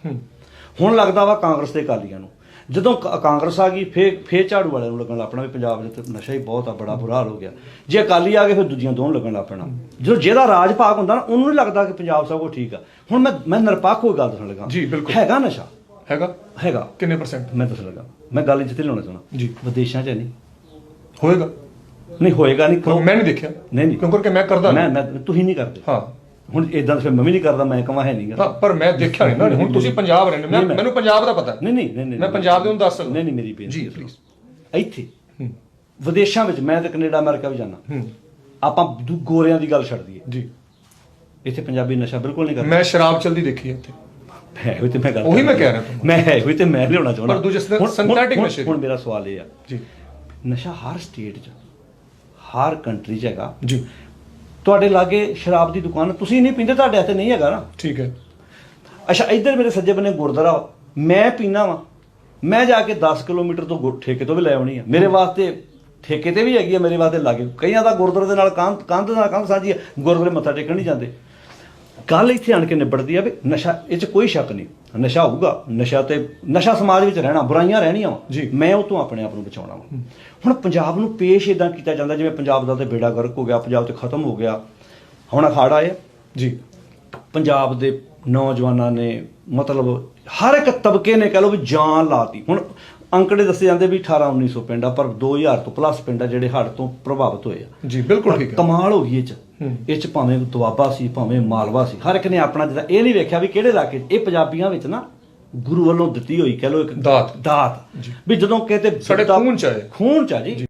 ਹੁਣ ਲੱਗਦਾ ਵਾ ਕਾਂਗਰਸ ਤੇ ਅਕਾਲੀਆਂ ਨੂੰ। ਜਦੋਂ ਕ- ਕਾਂਗਰਸ ਆ ਗਈ ਫੇਰ ਫੇਰ ਝਾੜੂ ਵਾਲਿਆਂ ਨੂੰ ਲੱਗਣ ਲੱਗ ਪੈਣਾ ਵੀ ਪੰਜਾਬ 'ਚ ਤੇ ਨਸ਼ਾ ਹੀ ਬਹੁਤ ਆ ਬੜਾ ਬੁਰਾ ਹਾਲ ਹੋ ਗਿਆ। ਜੇ ਅਕਾਲੀ ਆ ਗਏ ਫਿਰ ਦੂਜੀਆਂ ਦੋਨੋਂ ਲੱਗਣ ਲੱਗ ਪੈਣਾ। ਜਦੋਂ ਜਿਹਦਾ ਰਾਜ ਭਾਗ ਹੁੰਦਾ ਨਾ ਉਹਨੂੰ ਨਹੀਂ ਲੱਗਦਾ ਕਿ ਪੰਜਾਬ ਸਭ ਕੁਛ ਠੀਕ ਆ। ਹੁਣ ਮੈਂ ਮੈਂ ਨਿਰਪੱਖ ਹੋਈ ਗੱਲ ਦੱਸਣ ਲੱਗਾ। ਜੀ, ਬਿਲਕੁਲ। ਹੈਗਾ ਨਸ਼ਾ? ਹੈਗਾ। ਹੈਗਾ। ਕਿੰਨੇ ਪਰਸੈਂਟ ਮੈਂ ਦੱਸਣ ਲੱਗਾ। ਮੈਂ ਗੱਲ ਜਿੱਥੇ ਲਾਉਣਾ ਚਾਹੁੰਦਾ। ਜੀ। ਵਿਦੇਸ਼ਾਂ 'ਚ ਹੈ ਨਹੀਂ ਹੋਏਗਾ। ਨਹੀਂ ਹੋਏਗਾ ਨਹੀਂ ਮੈਂ ਨਹੀਂ ਦੇਖਿਆ। ਨਹੀਂ ਨਹੀਂ। ਕਿਉਂ ਕਰਕੇ ਮੈਂ ਕਰਦਾ ਮੈਂ ਨਹੀਂ। ਮੈਂ ਤੁਸੀਂ ਨਹੀਂ ਕਰਦੇ। ਹਾਂ। ਹੁਣ ਇਦਾਂ ਫਿਰ ਮੈਂ ਵੀ ਨਹੀਂ ਕਰਦਾ ਮੈਂ ਕਹਾਂ ਹੈ ਨਹੀਂ ਹਾਂ, ਪਰ ਮੈਂ ਦੇਖਿਆ ਨਹੀਂ ਨਾ ਹੁਣ ਤੁਸੀਂ ਪੰਜਾਬ ਰਹਿੰਦੇ ਮੈਂ ਮੈਨੂੰ ਪੰਜਾਬ ਦਾ ਪਤਾ ਨਹੀਂ ਨਹੀਂ ਨਹੀਂ ਮੈਂ ਪੰਜਾਬ ਦੇ ਨੂੰ ਦੱਸ ਸਕਦਾ ਨਹੀਂ ਨਹੀਂ ਮੇਰੀ ਬੇਨਤੀ ਜੀ। ਪਲੀਜ਼ ਇੱਥੇ ਵਿਦੇਸ਼ਾਂ ਵਿੱਚ ਮੈਂ ਤਾਂ ਕੈਨੇਡਾ ਅਮਰੀਕਾ ਵੀ ਜਾਣਾ ਆਪਾਂ ਦੂ- ਗੋਰਿਆਂ ਦੀ ਗੱਲ ਛੱਡ ਦਈਏ। ਜੀ। ਇੱਥੇ ਪੰਜਾਬੀ ਨਸ਼ਾ ਬਿਲਕੁਲ ਨਹੀਂ ਕਰਦੇ। ਮੈਂ ਸ਼ਰਾਬ ਚਲਦੀ ਦੇਖੀ ਇੱਥੇ। ਹੈ ਹੋਈ ਤੇ ਮੈਂ ਗੱਲ ਉਹੀ ਮੈਂ। ਕਹਿ ਰਿਹਾ ਤੁਹਾਨੂੰ। ਮੈਂ ਹੈ ਹੋਈ ਤੇ ਮੈਂ ਲਿਆਉਣਾ ਚਾਹੁੰਦਾ। ਪਰ ਦੂਜੇ ਸ- ਹੁਣ- synthetic ਹੁਣ- ਨਸ਼ੇ। ਹੁਣ ਮੇਰਾ ਸਵਾਲ ਇਹ ਆ। ਜੀ। ਨਸ਼ਾ ਹਰ ਸਟੇਟ 'ਚ ਹਰ ਕੰਟਰੀ 'ਚ ਹੈਗਾ। ਜੀ। ਤੁਹਾਡੇ ਲਾਗੇ ਸ਼ਰਾਬ ਦੀ ਦੁਕਾਨ ਤੁਸੀਂ ਨਹੀਂ ਪੀਂਦੇ ਤੁਹਾਡੇ ਹੱਥੇ ਨਹੀਂ ਹੈਗਾ ਨਾ। ਠੀਕ ਹੈ। ਅੱਛਾ ਇੱਧਰ ਮੇਰੇ ਸੱਜੇ ਬੰਨੇ ਗੁਰਦੁਆਰਾ। ਮੈਂ ਪੀਣਾ ਵਾ। ਮੈਂ ਜਾ ਕੇ 10 ਕਿਲੋਮੀਟਰ ਤੋਂ ਠੇਕੇ ਤੋਂ ਵੀ ਲੈ ਆਉਣੀ ਆ। ਮੇਰੇ ਵਾਸਤੇ ਠੇਕੇ ਤੇ ਵੀ ਹੈਗੀ ਆ ਮੇਰੇ ਵਾਸਤੇ ਲਾਗੇ। ਕਈਆਂ ਦਾ ਗੁਰਦੁਆਰੇ ਦੇ ਨਾਲ ਕੰਧ ਕੰਧ ਨਾਲ ਕੰਧ ਸਾਂਝੀ ਗੁਰਦੁਆਰੇ ਮੱਥਾ ਟੇਕਣ ਨਹੀਂ ਜਾਂਦੇ। ਗੱਲ ਇੱਥੇ ਆਣ ਕੇ ਨਿਬੜਦੀ ਆ ਵੀ ਨਸ਼ਾ ਇਹ 'ਚ ਕੋਈ ਸ਼ੱਕ ਨਹੀਂ। ਨਸ਼ਾ ਹੋਊਗਾ ਨਸ਼ਾ ਤੇ ਨਸ਼ਾ ਸਮਾਜ ਵਿੱਚ ਰਹਿਣਾ ਬੁਰਾਈਆਂ ਰਹਿਣੀਆਂ ਵਾ। ਮੈਂ ਉਹ ਤੋਂ ਆਪਣੇ ਆਪ ਨੂੰ ਬਚਾਉਣਾ ਵਾ। ਹੁਣ ਪੰਜਾਬ ਨੂੰ ਪੇਸ਼ ਇਦਾਂ ਕੀਤਾ ਜਾਂਦਾ ਜਿਵੇਂ ਪੰਜਾਬ ਦਾ ਤੇ ਬੇੜਾ ਗਰਕ ਹੋ ਗਿਆ ਪੰਜਾਬ ਤੇ ਖਤਮ ਹੋ ਗਿਆ। ਹੁਣ ਅਖਾੜਾ ਆਇਆ ਜੀ। ਪੰਜਾਬ ਦੇ ਨੌਜਵਾਨਾਂ ਨੇ ਮਤਲਬ ਹਰ ਇੱਕ ਤਬਕੇ ਨੇ ਕਹ ਲਓ ਵੀ ਜਾਨ ਲਾਤੀ। ਹੁਣ ਅੰਕੜੇ ਦੱਸੇ ਜਾਂਦੇ ਵੀ 18 1900 ਪਿੰਡ ਆ ਪਰ 2000 ਤੋਂ ਪਲੱਸ ਪਿੰਡ ਆ ਜਿਹੜੇ ਹੜ੍ਹ ਤੋਂ ਪ੍ਰਭਾਵਿਤ ਹੋਏ ਆ। ਜੀ ਬਿਲਕੁਲ ਠੀਕ ਹੈ ਕਮਾਲ ਹੋ ਗਈ ਇਹ ਚ। ਇਹ ਚ ਭਾਵੇਂ ਦੁਆਬਾ ਸੀ ਭਾਵੇਂ ਮਾਲਵਾ ਸੀ ਹਰ ਇੱਕ ਨੇ ਆਪਣਾ ਜਿਹੜਾ ਇਹ ਨਹੀਂ ਵੇਖਿਆ ਵੀ ਕਿਹੜੇ ਇਲਾਕੇ। ਇਹ ਪੰਜਾਬੀਆਂ ਵਿੱਚ ਨਾ ਗੁਰੂ ਵੱਲੋਂ ਦਿੱਤੀ ਹੋਈ ਕਹ ਲਓ ਇੱਕ ਦਾਤ। ਦਾਤ। ਵੀ ਜਦੋਂ ਕਿਤੇ ਸਾਡੇ ਖੂਨ ਚ ਹੈ। ਖੂਨ ਚ ਆ ਜੀ